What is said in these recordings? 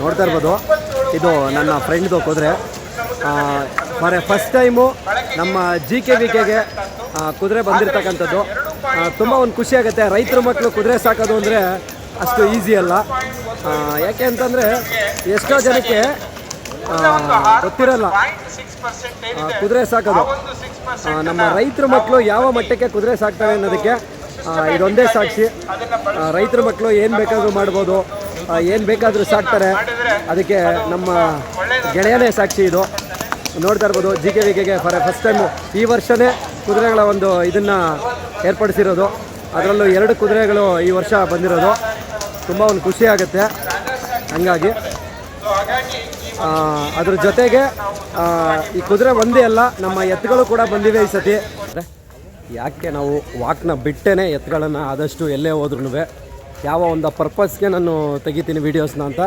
ನೋಡ್ತಾ ಇರ್ಬೋದು. ಇದು ನನ್ನ ಫ್ರೆಂಡ್ದು ಕುದುರೆ. ಮರೆ ಫಸ್ಟ್ ಟೈಮು ನಮ್ಮ ಜಿ ಕೆ ವಿ ಕೆಗೆ ಕುದುರೆ ಬಂದಿರತಕ್ಕಂಥದ್ದು. ತುಂಬ ಒಂದು ಖುಷಿ ಆಗುತ್ತೆ. ರೈತರ ಮಕ್ಕಳು ಕುದುರೆ ಸಾಕೋದು ಅಂದರೆ ಅಷ್ಟು ಈಸಿ ಅಲ್ಲ. ಯಾಕೆ ಅಂತಂದರೆ ಎಷ್ಟೋ ಜನಕ್ಕೆ ಗೊತ್ತಿರಲ್ಲ. ಕುದುರೆ ಸಾಕೋದು. ನಮ್ಮ ರೈತರ ಮಕ್ಕಳು ಯಾವ ಮಟ್ಟಕ್ಕೆ ಕುದುರೆ ಸಾಕ್ತವೆ ಅನ್ನೋದಕ್ಕೆ ಇದೊಂದೇ ಸಾಕ್ಷಿ. ರೈತರ ಮಕ್ಕಳು ಏನು ಬೇಕಾದರೂ ಮಾಡ್ಬೋದು. ಏನು ಬೇಕಾದರೂ ಸಾಕ್ತಾರೆ. ಅದಕ್ಕೆ ನಮ್ಮ ಗೆಳೆಯನೇ ಸಾಕ್ಷಿ ಇದು. ನೋಡ್ತಾ ಇರ್ಬೋದು ಜಿ ಕೆ ವಿ ಕೆಗೆ ಫಾರ್ ಫಸ್ಟ್ ಟೈಮು ಈ ವರ್ಷವೇ ಕುದುರೆಗಳ ಒಂದು ಇದನ್ನು ಏರ್ಪಡಿಸಿರೋದು. ಅದರಲ್ಲೂ ಎರಡು ಕುದುರೆಗಳು ಈ ವರ್ಷ ಬಂದಿರೋದು. ತುಂಬ ಒಂದು ಖುಷಿ ಆಗುತ್ತೆ. ಹಂಗಾಗಿ ಅದ್ರ ಜೊತೆಗೆ ಈ ಕುದುರೆ ಒಂದೇ ಅಲ್ಲ, ನಮ್ಮ ಎತ್ತುಗಳು ಕೂಡ ಬಂದಿವೆ ಈ ಸತಿ. ಯಾಕೆ ನಾವು ವಾಕ್ನ ಬಿಟ್ಟೇನೆ ಎತ್ತುಗಳನ್ನು ಆದಷ್ಟು ಎಲ್ಲೇ ಹೋದ್ರೂ ಯಾವ ಒಂದು ಪರ್ಪಸ್ಗೆ ನಾನು ತೆಗಿತೀನಿ ವೀಡಿಯೋಸ್ನ ಅಂತ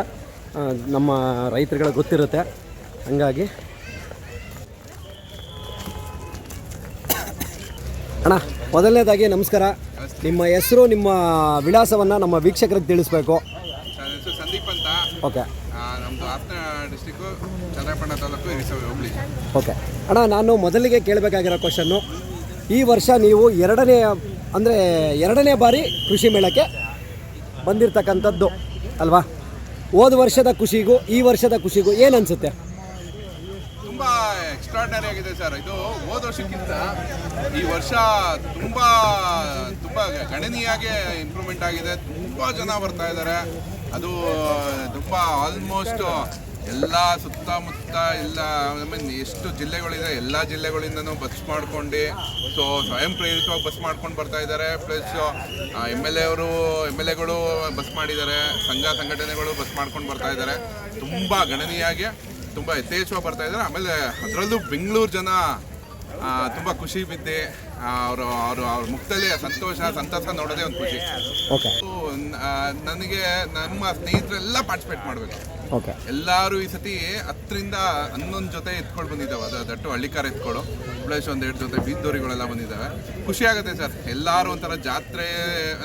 ನಮ್ಮ ರೈತರುಗಳಿಗೆ ಗೊತ್ತಿರುತ್ತೆ. ಹಂಗಾಗಿ. ಅಣ್ಣ, ಮೊದಲನೇದಾಗಿ ನಮಸ್ಕಾರ. ನಿಮ್ಮ ಹೆಸರು, ನಿಮ್ಮ ವಿಳಾಸವನ್ನು ನಮ್ಮ ವೀಕ್ಷಕರಿಗೆ ತಿಳಿಸ್ಬೇಕು. ಸಂದೀಪ್ ಅಂತ ಓಕೆ ಓಕೆ ಅಣ್ಣ, ನಾನು ಮೊದಲಿಗೆ ಕೇಳಬೇಕಾಗಿರೋ ಕ್ವಶನ್ನು ಈ ವರ್ಷ ನೀವು ಎರಡನೇ, ಅಂದರೆ ಎರಡನೇ ಬಾರಿ ಕೃಷಿ ಮೇಳಕ್ಕೆ ಬಂದಿರತಕ್ಕಂಥದ್ದು, ಅಲ್ವಾ? ಹೋದ ವರ್ಷದ ಖುಷಿಗೂ, ಈ ವರ್ಷದ ಖುಷಿಗೂ ಏನು ಅನಿಸುತ್ತೆ ತುಂಬ ಎಕ್ಸ್ಟ್ರಾರ್ಡನರಿ ಆಗಿದೆ ಸರ್ ಇದು ಹೋದ ವರ್ಷಕ್ಕಿಂತ ಈ ವರ್ಷ ತುಂಬ ತುಂಬ ಗಣನೀಯಾಗಿ ಇಂಪ್ರೂವ್ಮೆಂಟ್ ಆಗಿದೆ. ತುಂಬ ಜನ ಬರ್ತಾ ಇದ್ದಾರೆ. ಅದು, ತುಂಬ ಆಲ್ಮೋಸ್ಟ್ ಎಲ್ಲ ಸುತ್ತಮುತ್ತ ಎಲ್ಲ ಎಷ್ಟು ಜಿಲ್ಲೆಗಳಿದೆ ಎಲ್ಲ ಜಿಲ್ಲೆಗಳಿಂದನೂ ಬಸ್ ಮಾಡ್ಕೊಂಡು ಸೊ ಸ್ವಯಂ ಪ್ರೇರಿತವಾಗಿ ಬಸ್ ಮಾಡ್ಕೊಂಡು ಬರ್ತಾ ಇದ್ದಾರೆ. ಪ್ಲಸ್ ಎಂ ಎಲ್ ಎ ಅವರು ಎಂ ಎಲ್ ಎಗಳು ಬಸ್ ಮಾಡಿದ್ದಾರೆ. ಸಂಘ ಸಂಘಟನೆಗಳು ಬಸ್ ಮಾಡ್ಕೊಂಡು ಬರ್ತಾ ಇದ್ದಾರೆ. ತುಂಬ ಗಣನೀಯಾಗಿ ತುಂಬ ಯಥೇಚ್ಛವಾಗಿ ಬರ್ತಾ ಇದ್ದಾರೆ. ಆಮೇಲೆ ಅದರಲ್ಲೂ ಬೆಂಗಳೂರು ಜನ ತುಂಬ ಖುಷಿ ಬಿದ್ದೆ. ಅವರು ಅವರು ಅವ್ರ ಮುಖದಲ್ಲಿ ಸಂತೋಷ ಸಂತಸ ನೋಡೋದೇ ಒಂದು ಖುಷಿ. ನನಗೆ ನಮ್ಮ ಸ್ನೇಹಿತರೆಲ್ಲ ಪಾರ್ಟಿಸಿಪೇಟ್ ಮಾಡಬೇಕು. ಎಲ್ಲರೂ ಈ ಸತಿ ಹತ್ತರಿಂದ ಹನ್ನೊಂದು ಜೊತೆ ಎತ್ಕೊಂಡು ಬಂದಿದ್ದಾವೆ. ಅದು ದಟ್ಟು ಹಳ್ಳಿಕಾರ ಪ್ಲೇಸ್ ಪ್ಲಸ್ ಒಂದೆರಡು ಜೊತೆ ಬೀದೋರಿಗಳೆಲ್ಲ ಬಂದಿದ್ದಾವೆ. ಖುಷಿ ಆಗುತ್ತೆ ಸರ್. ಎಲ್ಲರೂ ಒಂಥರ ಜಾತ್ರೆ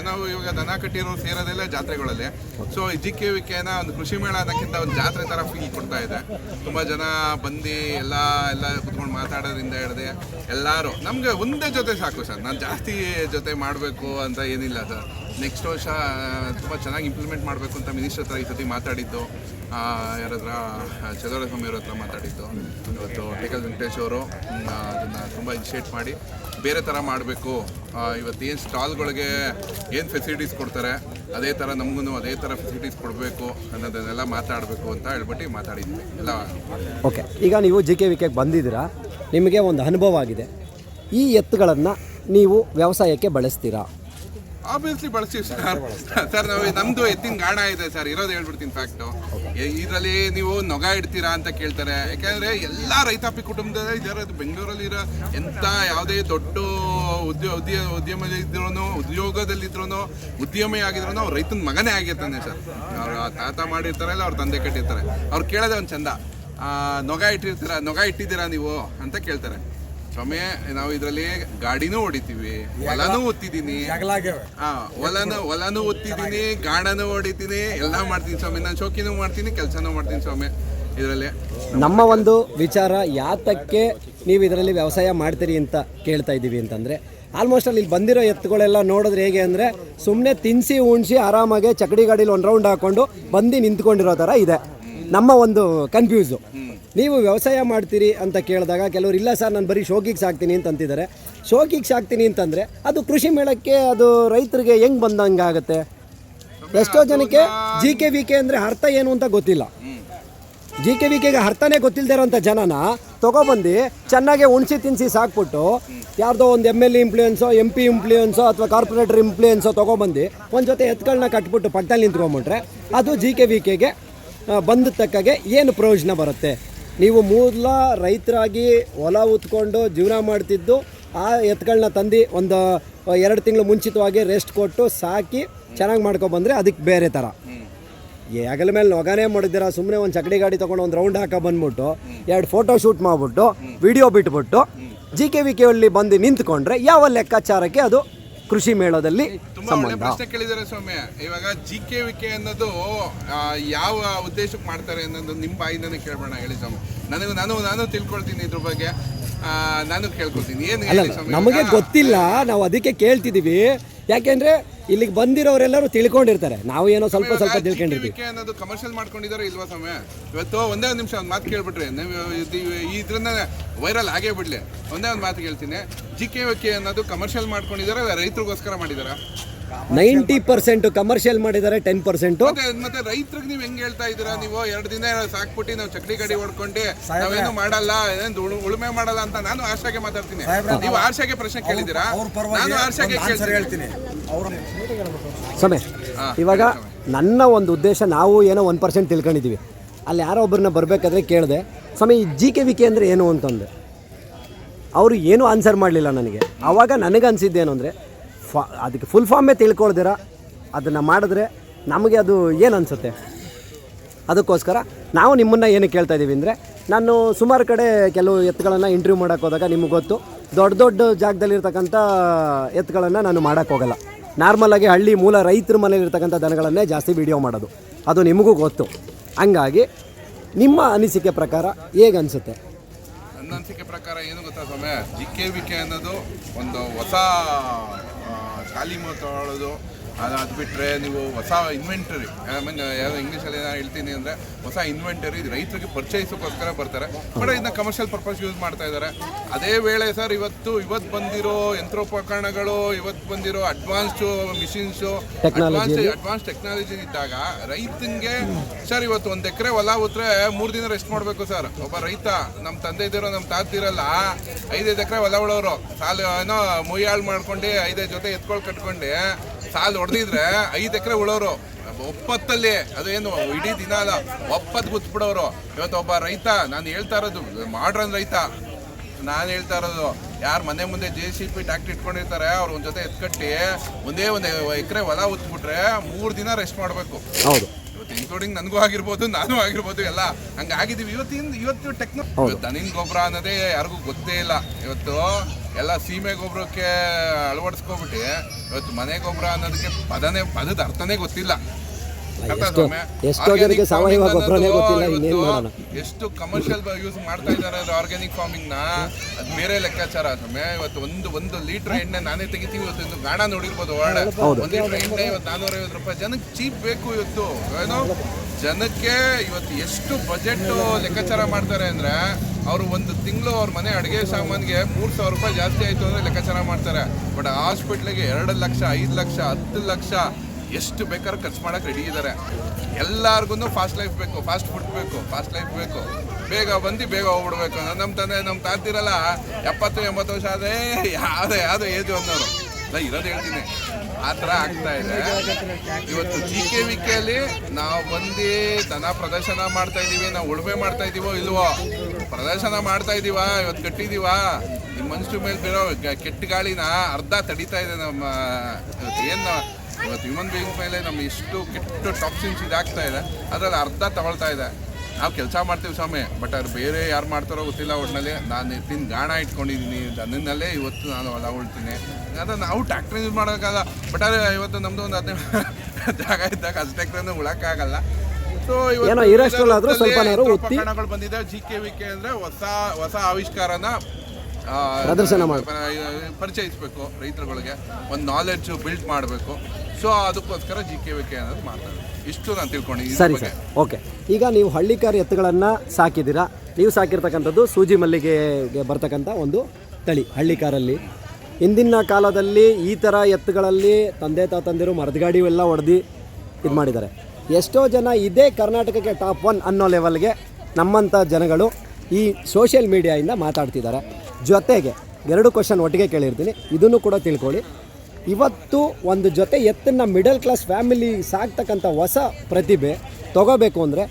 ನಾವು ಇವಾಗ ದನ ಕಟ್ಟಿರೋ ಸೇರೋದೆಲ್ಲ ಜಾತ್ರೆಗಳಲ್ಲಿ. ಸೊ ಜಿ ಕೆ ವಿಕೆನ ಒಂದು ಕೃಷಿ ಮೇಳ ಅನ್ನೋಕ್ಕಿಂತ ಒಂದು ಜಾತ್ರೆ ಥರ ಫೀಲ್ ಕೊಡ್ತಾ ಇದೆ. ತುಂಬ ಜನ ಬಂದು ಎಲ್ಲ ಎಲ್ಲ ಕುತ್ಕೊಂಡು ಮಾತಾಡೋದ್ರಿಂದ ಹಿಡ್ದೆ ಎಲ್ಲರೂ. ನಮಗೆ ಒಂದೇ ಜೊತೆ ಸಾಕು ಸರ್. ನಾನು ಜಾಸ್ತಿ ಜೊತೆ ಮಾಡಬೇಕು ಅಂತ ಏನಿಲ್ಲ ಸರ್. ನೆಕ್ಸ್ಟ್ ವರ್ಷ ತುಂಬ ಚೆನ್ನಾಗಿ ಇಂಪ್ಲಿಮೆಂಟ್ ಮಾಡಬೇಕು ಅಂತ ಮಿನಿಸ್ಟರ್ ಹತ್ರ ಈ ಸತಿ ಮಾತಾಡಿದ್ದು. ಯಾರತ್ರ ಚದರ ಅವ್ರ ಹತ್ರ ಮಾತಾಡಿದ್ದು. ಇವತ್ತು ಟೇಕಲ್ ವೆಂಕಟೇಶ್ ಅವರು ಅದನ್ನು ತುಂಬ ಇನಿಷಿಯೇಟ್ ಮಾಡಿ ಬೇರೆ ಥರ ಮಾಡಬೇಕು. ಇವತ್ತು ಏನು ಸ್ಟಾಲ್ಗಳಿಗೆ ಏನು ಫೆಸಿಲಿಟೀಸ್ ಕೊಡ್ತಾರೆ, ಅದೇ ಥರ ನಮಗೂ ಅದೇ ಥರ ಫೆಸಿಲಿಟೀಸ್ ಕೊಡಬೇಕು ಅನ್ನೋದನ್ನೆಲ್ಲ ಮಾತಾಡಬೇಕು ಅಂತ ಹೇಳ್ಬಿಟ್ಟು ಮಾತಾಡಿದ್ವಿ. ಎಲ್ಲ ಓಕೆ, ಈಗ ನೀವು ಜಿ ಕೆ ವಿ ಕೆಗೆ ಬಂದಿದ್ದೀರಾ, ನಿಮಗೆ ಒಂದು ಅನುಭವ ಆಗಿದೆ. ಈ ಎತ್ತುಗಳನ್ನು ನೀವು ವ್ಯವಸಾಯಕ್ಕೆ ಬಳಸ್ತೀರಾ? ಆಬ್ವಿಯಸ್ಲಿ ಬಳಸ್ತೀವಿ ಸರ್ ಸರ್ ನಾವು ನಮ್ದು ಎತ್ತಿನ ಗಾಣ ಇದೆ ಸರ್ ಇರೋದು ಹೇಳ್ಬಿಡ್ತೀನಿ ಫ್ಯಾಕ್ಟು ಇದರಲ್ಲಿ ನೀವು ನೊಗ ಇಡ್ತೀರಾ ಅಂತ ಕೇಳ್ತಾರೆ. ಯಾಕಂದ್ರೆ ಎಲ್ಲ ರೈತಾಪಿ ಕುಟುಂಬದಲ್ಲಿ ಇದ್ದಾರೆ. ಬೆಂಗಳೂರಲ್ಲಿ ಇರೋ ಎಂಥ ಯಾವುದೇ ದೊಡ್ಡ ಉದ್ಯೋಗ ಉದ್ಯ ಉದ್ಯಮದಲ್ಲಿದ್ರೂ ಉದ್ಯೋಗದಲ್ಲಿದ್ರೂ ಉದ್ಯಮಿ ಆಗಿದ್ರು ಅವ್ರು ರೈತನ ಮಗನೇ ಆಗಿರ್ತಾನೆ ಸರ್ ಅವ್ರ ತಾತ ಮಾಡಿರ್ತಾರಲ್ಲ ಅವ್ರ ತಂದೆ ಕಟ್ಟಿರ್ತಾರೆ. ಅವ್ರು ಕೇಳೋದೇ ಒಂದು ಚಂದ. ನೊಗ ಇಟ್ಟಿರ್ತೀರಾ ನೊಗ ಇಟ್ಟಿದ್ದೀರಾ ನೀವು ಅಂತ ಕೇಳ್ತಾರೆ. ಸ್ವಾಮಿ ನಾವು ಇದರಲ್ಲಿ ಗಾಡಿನೂ ಹೊಡಿತೀವಿ. ಹೊಲನೂ ಒತ್ತಿದ್ದೀನಿ. ಆ, ಹೊಲನು ಹೊಲನೂ ಒತ್ತಿದ್ದೀನಿ ಗಾಡನೂ ಹೊಡಿತೀನಿ ಎಲ್ಲ ಮಾಡ್ತೀನಿ ಸ್ವಾಮಿ. ನಾನು ಶೋಕಿನೂ ಮಾಡ್ತೀನಿ ಕೆಲಸನೂ ಮಾಡ್ತೀನಿ ಸ್ವಾಮಿ ಇದರಲ್ಲಿ. ನಮ್ಮ ಒಂದು ವಿಚಾರ ಯಾತಕ್ಕೆ ನೀವು ಇದರಲ್ಲಿ ವ್ಯವಸಾಯ ಮಾಡ್ತೀರಿ ಅಂತ ಕೇಳ್ತಾ ಇದ್ದೀವಿ ಅಂತಂದರೆ ಆಲ್ಮೋಸ್ಟ್ ಅಲ್ಲಿ ಇಲ್ಲಿ ಬಂದಿರೋ ಎತ್ತುಗಳೆಲ್ಲ ನೋಡಿದ್ರೆ ಹೇಗೆ ಅಂದರೆ ಸುಮ್ಮನೆ ತಿನ್ಸಿ ಉಣ್ಸಿ ಆರಾಮಾಗಿ ಚಕಡಿ ಗಾಡೀಲಿ ಒಂದು ರೌಂಡ್ ಹಾಕೊಂಡು ಬಂದು ನಿಂತ್ಕೊಂಡಿರೋ ಥರ ಇದೆ. ನಮ್ಮ ಒಂದು ಕನ್ಫ್ಯೂಸು ನೀವು ವ್ಯವಸಾಯ ಮಾಡ್ತೀರಿ ಅಂತ ಕೇಳಿದಾಗ ಕೆಲವರು, ಇಲ್ಲ ಸರ್, ನಾನು ಬರೀ ಶೋಕಿಗೆ ಸಾಕ್ತೀನಿ ಅಂತಂತಿದ್ದಾರೆ ಶೋಕಿಗೆ ಸಾಕ್ತೀನಿ ಅಂತಂದರೆ ಅದು ಕೃಷಿ ಮೇಳಕ್ಕೆ ಅದು ರೈತರಿಗೆ ಹೆಂಗೆ ಬಂದಂಗೆ ಆಗುತ್ತೆ? ಎಷ್ಟೋ ಜನಕ್ಕೆ ಜಿ ಕೆ ವಿ ಕೆ ಅಂದರೆ ಅರ್ಥ ಏನು ಅಂತ ಗೊತ್ತಿಲ್ಲ. ಜಿ ಕೆ ವಿ ಕೆಗೆ ಅರ್ಥನೇ ಗೊತ್ತಿಲ್ಲದೆ ಇರೋಂಥ ಜನನ ತೊಗೊಬಂದು ಚೆನ್ನಾಗಿ ಉಣಿಸಿ ತಿನ್ಸಿ ಸಾಕ್ಬಿಟ್ಟು ಯಾರ್ದೋ ಒಂದು ಎಂ ಎಲ್ ಇಂಪ್ಲೂಯೆನ್ಸೋ ಎಂ ಪಿ ಇಂಪ್ಲೂಯೆನ್ಸೋ ಅಥವಾ ಕಾರ್ಪೊರೇಟರ್ ಇಂಪ್ಲೂಯೆನ್ಸೋ ತೊಗೊಬಂದು ಒಂದು ಜೊತೆ ಎತ್ಗಳನ್ನ ಕಟ್ಬಿಟ್ಟು ಪಟ್ಟಲ್ಲಿ ನಿಂತ್ಕೊಂಬಿಟ್ರೆ ಅದು ಜಿ ಕೆ ವಿ ಕೆಗೆ ಬಂದ ತಕ್ಕಾಗೆ ಏನು ಪ್ರಯೋಜನ ಬರುತ್ತೆ? ನೀವು ಮೂಲ ರೈತರಾಗಿ ಹೊಲ ಉತ್ಕೊಂಡು ಜೀವನ ಮಾಡ್ತಿದ್ದು ಆ ಎತ್ತುಗಳನ್ನ ತಂದು ಒಂದು ಎರಡು ತಿಂಗಳು ಮುಂಚಿತವಾಗಿ ರೆಸ್ಟ್ ಕೊಟ್ಟು ಸಾಕಿ ಚೆನ್ನಾಗಿ ಮಾಡ್ಕೊಬಂದರೆ ಅದಕ್ಕೆ ಬೇರೆ ಥರ. ಹೆಗಲ ಮೇಲೆ ನೊಗನೇ ಮಾಡಿದ್ದೀರಾ ಸುಮ್ಮನೆ ಒಂದು ಚಕಡಿ ಗಾಡಿ ತೊಗೊಂಡು ಒಂದು ರೌಂಡ್ ಹಾಕೋ ಬಂದ್ಬಿಟ್ಟು ಎರಡು ಫೋಟೋ ಶೂಟ್ ಮಾಡಿಬಿಟ್ಟು ವಿಡಿಯೋ ಬಿಟ್ಬಿಟ್ಟು ಜಿ ಕೆ ವಿ ಕೆ ಅಲ್ಲಿ ಬಂದು ನಿಂತ್ಕೊಂಡ್ರೆ ಯಾವ ಲೆಕ್ಕಾಚಾರಕ್ಕೆ ಅದು ಕೃಷಿ ಮೇಳದಲ್ಲಿ ಸಂಬಂಧ. ಪ್ರಶ್ನೆ ಕೇಳಿದ್ದಾರೆ ಸ್ವಾಮಿ. ಇವಾಗ ಜಿ ಕೆ ವಿಕೆ ಅನ್ನೋದು ಆ, ಯಾವ ಉದ್ದೇಶಕ್ಕೆ ಮಾಡ್ತಾರೆ ಅನ್ನೋದು ನಿಮ್ಮ ಬಾಯಿಂದನೇ ಕೇಳಬೇಡ ಹೇಳಿ ಸ್ವಾಮಿ. ನನಗೆ ನಾನು ನಾನು ತಿಳ್ಕೊಳ್ತೀನಿ ಇದ್ರ ಬಗ್ಗೆ. ಆ, ನಾನು ಕೇಳ್ಕೊಳ್ತೀನಿ. ಏನು ಅಲ್ಲ ಹೇಳಿ ಸ್ವಾಮಿ ನಮಗೆ ಇವಾಗ? ಗೊತ್ತಿಲ್ಲ ನಾವು ಅದಕ್ಕೆ ಕೇಳ್ತಿದ್ದೀವಿ. ಯಾಕೆಂದ್ರೆ ಇಲ್ಲಿಗೆ ಬಂದಿರೋರೆಲ್ಲರೂ ತಿಳ್ಕೊಂಡಿರ್ತಾರೆ. ನಾವು ಏನೋ ಸ್ವಲ್ಪ ಸ್ವಲ್ಪ ತಿಳ್ಕೊಂಡಿರ್ತೀವಿ ಅನ್ನೋದು ಕಮರ್ಷಿಯಲ್ ಮಾಡ್ಕೊಂಡಿದ್ದಾರೆ ಇಲ್ವಾ ಸಮಯ ಇವತ್ತು ಒಂದೇ ಒಂದು ನಿಮಿಷ ಒಂದು ಮಾತು ಕೇಳ್ಬಿಟ್ರೆ ನೀವು ಇದು- ಇದ್ರನ್ನ ವೈರಲ್ ಆಗೇ ಬಿಡ್ಲಿ. ಒಂದೇ ಒಂದು ಮಾತು ಕೇಳ್ತೀನಿ. ಜಿ ಕೆ ಅನ್ನೋದು ಕಮರ್ಷಿಯಲ್ ಮಾಡ್ಕೊಂಡಿದ್ದಾರೆ ರೈತರಿಗೋಸ್ಕರ ಮಾಡಿದಾರ? ನೈಂಟಿ ಪರ್ಸೆಂಟ್ ಕಮರ್ಷಿಯಲ್ ಮಾಡಿದ್ದಾರೆ ಟೆನ್ ಪರ್ಸೆಂಟ್. ಮತ್ತೆ ಮತ್ತೆ ರೈತರಿಗೆ ನೀವು ಹೆಂಗ್ ಹೇಳ್ತಾ ಇದ್ದೀರಾ ನೀವು? ಎರಡು ದಿನ ಸಾಕ್ಬಿಟ್ಟು ನಾವು ಚಕ್ಲಿ ಗಾಡಿ ಹೊಡ್ಕೊಂಡು ನಾವೇನು ಮಾಡಲ್ಲ ಏನು ಉಳುಮೆ ಮಾಡಲ್ಲ ಅಂತ ನಾನು ಆಶಾಗೆ ಮಾತಾಡ್ತೀನಿ. ನೀವು ಆಶಾಗೆ ಪ್ರಶ್ನೆ ಕೇಳಿದ್ದೀರಾ? ನಾನು ಆಶಾಗೆ ಹೇಳ್ತೀನಿ. ಅವ್ರ ಸಮಯ ಇವಾಗ ನನ್ನ ಒಂದು ಉದ್ದೇಶ ನಾವು ಏನೋ ಒನ್ ಪರ್ಸೆಂಟ್ ತಿಳ್ಕೊಂಡಿದ್ದೀವಿ. ಅಲ್ಲಿ ಯಾರೋ ಒಬ್ಬರನ್ನ ಬರಬೇಕಾದ್ರೆ ಕೇಳಿದೆ. ಸಮಯ ಈ ಜಿ ಕೆ ವಿ ಕೆ ಅಂದರೆ ಏನು ಅಂತಂದೆ? ಅವರು ಏನೂ ಆನ್ಸರ್ ಮಾಡಲಿಲ್ಲ ನನಗೆ. ಆವಾಗ ನನಗೆ ಅನಿಸಿದ್ದೇನು ಅಂದರೆ ಫಾ ಅದಕ್ಕೆ ಫುಲ್ ಫಾರ್ಮೇ ತಿಳ್ಕೊಳ್ದಿರ? ಅದನ್ನು ಮಾಡಿದ್ರೆ ನಮಗೆ ಅದು ಏನು ಅನಿಸುತ್ತೆ? ಅದಕ್ಕೋಸ್ಕರ ನಾವು ನಿಮ್ಮನ್ನು ಏನು ಕೇಳ್ತಾ ಇದ್ದೀವಿ ಅಂದರೆ, ನಾನು ಸುಮಾರು ಕಡೆ ಕೆಲವು ಎತ್ತುಗಳನ್ನು ಇಂಟ್ರ್ಯೂ ಮಾಡೋಕ್ಕೆ ಹೋದಾಗ ನಿಮಗೆ ಗೊತ್ತು, ದೊಡ್ಡ ದೊಡ್ಡ ಜಾಗದಲ್ಲಿರ್ತಕ್ಕಂಥ ಎತ್ತುಗಳನ್ನು ನಾನು ಮಾಡೋಕ್ಕೋಗಲ್ಲ ನಾರ್ಮಲಾಗಿ ಹಳ್ಳಿ ಮೂಲ ರೈತರ ಮನೇಲಿರ್ತಕ್ಕಂಥ ದನಗಳನ್ನೇ ಜಾಸ್ತಿ ವಿಡಿಯೋ ಮಾಡೋದು. ಅದು ನಿಮಗೂ ಗೊತ್ತು. ಹಂಗಾಗಿ ನಿಮ್ಮ ಅನಿಸಿಕೆ ಪ್ರಕಾರ ಹೇಗೆ ಅನಿಸುತ್ತೆ? ಅನಿಸಿಕೆ ಪ್ರಕಾರ ಏನು ಗೊತ್ತಾ ಸ್ವಾಮಿ? ಜಿ ವಿಕೆ ಅನ್ನೋದು ಒಂದು ಹೊಸ ತಾಲೀಮು ತಗೊಳ್ಳೋದು ಅದು ಅದು ಬಿಟ್ಟರೆ ನೀವು ಹೊಸ ಇನ್ವೆಂಟರಿ ಮೀನ್ ಯಾವ ಇಂಗ್ಲೀಷಲ್ಲಿ ನಾನು ಹೇಳ್ತೀನಿ ಅಂದರೆ ಹೊಸ ಇನ್ವೆಂಟರಿ ರೈತರಿಗೆ ಪರಿಚಯಿಸೋಕ್ಕೋಸ್ಕರ ಬರ್ತಾರೆ. ಬಟ್ ಇದನ್ನ ಕಮರ್ಷಿಯಲ್ ಪರ್ಪಸ್ ಯೂಸ್ ಮಾಡ್ತಾ ಇದ್ದಾರೆ. ಅದೇ ವೇಳೆ ಸರ್ ಇವತ್ತು ಇವತ್ತು ಬಂದಿರೋ ಯಂತ್ರೋಪಕರಣಗಳು ಇವತ್ತು ಬಂದಿರೋ advanced machines advance advance technology ಇದ್ದಾಗ ರೈತನಿಗೆ ಸರ್ ಇವತ್ತು ಒಂದು ಎಕರೆ ಹೊಲ ಉತ್ತರೆ ಮೂರು ದಿನ ರೆಸ್ಟ್ ಮಾಡಬೇಕು ಸರ್ ಒಬ್ಬ ರೈತ ನಮ್ಮ ತಂದೆ ಇದ್ದಿರೋ ನಮ್ಮ ತಾತಿರಲ್ಲ ಐದೈದು ಎಕರೆ ಹೊಲ ಉಳೋರು. ಸಾಲು ಏನೋ ಮುಯ್ಯಾಳು ಮಾಡ್ಕೊಂಡು ಐದೈದು ಜೊತೆ ಎತ್ಕೊಳ್ ಕಟ್ಕೊಂಡು ಸಾಲು ಹೊಡೆದಿದ್ರೆ ಐದು ಎಕರೆ ಉಳೋರು. ಒಪ್ಪತ್ತಲ್ಲಿ, ಅದೇನು, ಇಡೀ ದಿನ ಅಲ್ಲ ಒಪ್ಪತ್ತು ಗುತ್ಬಿಡೋರು. ಇವತ್ತು ಒಬ್ಬ ರೈತ, ನಾನು ಹೇಳ್ತಾ ಇರೋದು, ಮಾಡ್ರನ್ ರೈತ. ನಾನು ಹೇಳ್ತಾ ಇರೋದು, ಯಾರು ಮನೆ ಮುಂದೆ ಜೆ ಸಿ ಪಿ ಟ್ಯಾಕ್ಟ್ರಿ ಇಟ್ಕೊಂಡಿರ್ತಾರೆ, ಅವ್ರು ಒಂದು ಜೊತೆ ಎತ್ಕಟ್ಟಿ, ಒಂದೇ ಒಂದು ಎಕರೆ ಹೊಲ ಉತ್ಬಿಟ್ರೆ ಮೂರು ದಿನ ರೆಸ್ಟ್ ಮಾಡಬೇಕು. ಹೌದು. ಇನ್ಕ್ಲೂಡಿಂಗ್ ನನಗೂ ಆಗಿರ್ಬೋದು ನಾನು ಆಗಿರ್ಬೋದು ಎಲ್ಲ. ಹಂಗಾಗಿದ್ದೀವಿ. ಇವತ್ತಿನ ಇವತ್ತು ಟೆಕ್ನೋ ದನಿನ್ ಗೊಬ್ಬರ ಅನ್ನೋದೇ ಯಾರಿಗೂ ಗೊತ್ತೇ ಇಲ್ಲ. ಇವತ್ತು ಎಲ್ಲ ಸೀಮೆ ಗೊಬ್ಬರಕ್ಕೆ ಅಳವಡಿಸ್ಕೊಬಿಟ್ಟು ಇವತ್ತು ಮನೆ ಗೊಬ್ಬರ ಅನ್ನೋದಕ್ಕೆ ಪದನೇ ಪದದ ಅರ್ಥನೇ ಗೊತ್ತಿಲ್ಲ. ಎಷ್ಟೋ? ಎಷ್ಟೋ ಜನಕ್ಕೆ ಸಾವಯವ ಗೊಬ್ಬರನೇ ಗೊತ್ತಿಲ್ಲ ಇನ್ನೇನು ಮಾಡೋಣ? ಎಷ್ಟು ಕಮರ್ಷಿಯಲ್ ಯೂಸ್ ಮಾಡ್ತಾ ಇದ್ದಾರೆ ಆರ್ಗ್ಯಾನಿಕ್ ಫಾರ್ಮಿಂಗ್ನ? ಅದು ಬೇರೆ ಲೆಕ್ಕಾಚಾರ ಸ್ವಾಮಿ. ಇವತ್ತು ಒಂದು ಒಂದು ಲೀಟರ್ ಎಣ್ಣೆ ನಾನೇ ತೆಗಿತೀವಿ ಇವತ್ತು. ಇದು ಗಾಣ ನೋಡಿರ್ಬೋದು ಒಳ್ಳೆ. ಒಂದು ಲೀಟರ್ ಎಣ್ಣೆ ಇವತ್ತು ನಾನೂರೈವತ್ತು ರೂಪಾಯಿ. ಜನಕ್ಕೆ ಚೀಪ್ ಬೇಕು ಇವತ್ತು ಏನು? ಜನಕ್ಕೆ ಇವತ್ತು ಎಷ್ಟು ಬಜೆಟ್ ಲೆಕ್ಕಾಚಾರ ಮಾಡ್ತಾರೆ ಅಂದ್ರೆ ಅವರು ಒಂದು ತಿಂಗಳು ಅವ್ರ ಮನೆ ಅಡುಗೆ ಸಾಮಾನಿಗೆ ಮೂರು ಸಾವಿರ ರೂಪಾಯಿ ಜಾಸ್ತಿ ಆಯಿತು ಅಂದರೆ ಲೆಕ್ಕಾಚಾರ ಮಾಡ್ತಾರೆ. ಬಟ್ ಹಾಸ್ಪಿಟ್ಲಿಗೆ ಎರಡು ಲಕ್ಷ ಐದು ಲಕ್ಷ ಹತ್ತು ಲಕ್ಷ ಎಷ್ಟು ಬೇಕಾದ್ರೂ ಖರ್ಚು ಮಾಡೋಕೆ ರೆಡಿ ಇದ್ದಾರೆ ಎಲ್ಲರಿಗೂ ಫಾಸ್ಟ್ ಲೈಫ್ ಬೇಕು ಫಾಸ್ಟ್ ಫುಡ್ ಬೇಕು ಫಾಸ್ಟ್ ಲೈಫ್ ಬೇಕು. ಬೇಗ ಬಂದು ಬೇಗ ಹೋಗ್ಬಿಡ್ಬೇಕು. ನಮ್ಮ ತಂದೆ ನಮ್ಮ ತಾತಿರಲ್ಲ ಎಪ್ಪತ್ತು, ಎಂಬತ್ತು ವರ್ಷ ಆದರೆ ಯಾವುದೇ ಯಾವುದೇ ಏಜ್ ಅನ್ನೋರು ನಾ ಇರೋದು ಹೇಳ್ತೀನಿ. ಆ ಥರ ಆಗ್ತಾ ಇದೆ. ಇವತ್ತು ಜಿ ಕೆ ವಿ ಕೆಯಲ್ಲಿ ನಾವು ಬಂದು ದನ ಪ್ರದರ್ಶನ ಮಾಡ್ತಾ ಇದ್ದೀವಿ ನಾವು ಉಳುಮೆ ಮಾಡ್ತಾ ಇದ್ದೀವೋ ಇಲ್ವೋ? ಪ್ರದರ್ಶನ ಮಾಡ್ತಾ ಇದ್ದೀವ ಇವತ್ತು ಕಟ್ಟಿದೀವಾ? ನಿಮ್ಮ ಮನುಷ್ಯರ ಮೇಲೆ ಬೀರೋ ಕೆಟ್ಟ ಗಾಳಿನ ಅರ್ಧ ತಡೀತಾ ಇದೆ ನಮ್ಮ ಏನು ಇವತ್ತು ಹ್ಯೂಮನ್ ಬೀಯಿಂಗ್ ಮೇಲೆ ನಮ್ಮ ಇಷ್ಟು ಕೆಟ್ಟ ಟಾಕ್ಸಿನ್ಸ್ ಇದಾಗ್ತಾ ಇದೆ. ಅದರಲ್ಲಿ ಅರ್ಧ ತಗೊಳ್ತಾ ಇದೆ. ನಾವು ಕೆಲಸ ಮಾಡ್ತೀವಿ ಸ್ವಾಮಿ ಬಟ್ ಅವ್ರು ಬೇರೆ ಯಾರು ಮಾಡ್ತಾರೋ ಗೊತ್ತಿಲ್ಲ ಒಟ್ಟಿನಲ್ಲಿ ನಾನು ತಿನ್ ಗಾಣ ಇಟ್ಕೊಂಡಿದ್ದೀನಿ ಅದನ್ನಲ್ಲೇ ಇವತ್ತು ನಾನು ಹೊಲ ಉಳ್ತೀನಿ. ಅದು ನಾವು ಟ್ಯಾಕ್ಟ್ರಿ ಯೂಸ್ ಮಾಡೋಕ್ಕಾಗಲ್ಲ. ಬಟ್ ಆದರೆ ಇವತ್ತು ನಮ್ಮದು ಒಂದು ಹದಿನೈದು ಜಾಗ ಇದ್ದಾಗ ಅಷ್ಟು ಉಳಕ್ಕಾಗಲ್ಲ. ಸೊ ಇವತ್ತು ಉಪಕರಣಗಳು ಬಂದಿದೆ. ಜಿ ಕೆ ವಿ ಕೆ ಅಂದರೆ ಹೊಸ ಹೊಸ ಆವಿಷ್ಕಾರನ ಪ್ರದರ್ಶನ ಮಾಡು. ಪ- ಪರಿಚಯಿಸ್ಬೇಕು ರೈತರುಗಳಿಗೆ. ಒಂದು ನಾಲೆಡ್ಜು ಬಿಲ್ಡ್ ಮಾಡಬೇಕು. ಸೊ ಅದಕ್ಕೋಸ್ಕರ ಜಿ ಕೆ ವಿ ಕೆ ಅನ್ನೋದು ಇಷ್ಟು ನಾನು ತಿಳ್ಕೊಂಡಿದ್ದೀನಿ ಸರಿ ಸರ್ ಓಕೆ. ಈಗ ನೀವು ಹಳ್ಳಿಕಾರ ಎತ್ತುಗಳನ್ನು ಸಾಕಿದ್ದೀರಾ? ನೀವು ಸಾಕಿರ್ತಕ್ಕಂಥದ್ದು ಸೂಜಿ ಮಲ್ಲಿಗೆಗೆ ಬರ್ತಕ್ಕಂಥ ಒಂದು ತಳಿ ಹಳ್ಳಿಕಾರಲ್ಲಿ ಹಿಂದಿನ ಕಾಲದಲ್ಲಿ ಈ ಥರ ಎತ್ತುಗಳಲ್ಲಿ ತಂದೆ ತಾತಂದಿರು ಮರದಗಾಡಿ ಎಲ್ಲ ಹೊಡೆದು ಇದು ಮಾಡಿದ್ದಾರೆ. ಎಷ್ಟೋ ಜನ ಇದೇ ಕರ್ನಾಟಕಕ್ಕೆ ಟಾಪ್ ಒನ್ ಅನ್ನೋ ಲೆವೆಲ್ಗೆ ನಮ್ಮಂಥ ಜನಗಳು ಈ ಸೋಷಿಯಲ್ ಮೀಡಿಯಾಯಿಂದ ಮಾತಾಡ್ತಿದ್ದಾರೆ. ಜೊತೆಗೆ ಎರಡು ಕ್ವಶನ್ ಒಟ್ಟಿಗೆ ಕೇಳಿರ್ತೀನಿ. ಇದನ್ನು ಕೂಡ ತಿಳ್ಕೊಳ್ಳಿ. ಇವತ್ತು ಒಂದು ಜೊತೆ ಎತ್ತನ್ನು ಮಿಡಲ್ ಕ್ಲಾಸ್ ಫ್ಯಾಮಿಲಿ ಸಾಕ್ತಕ್ಕಂಥ ಹೊಸ ಪ್ರತಿಭೆ ತಗೋಬೇಕು ಅಂದರೆ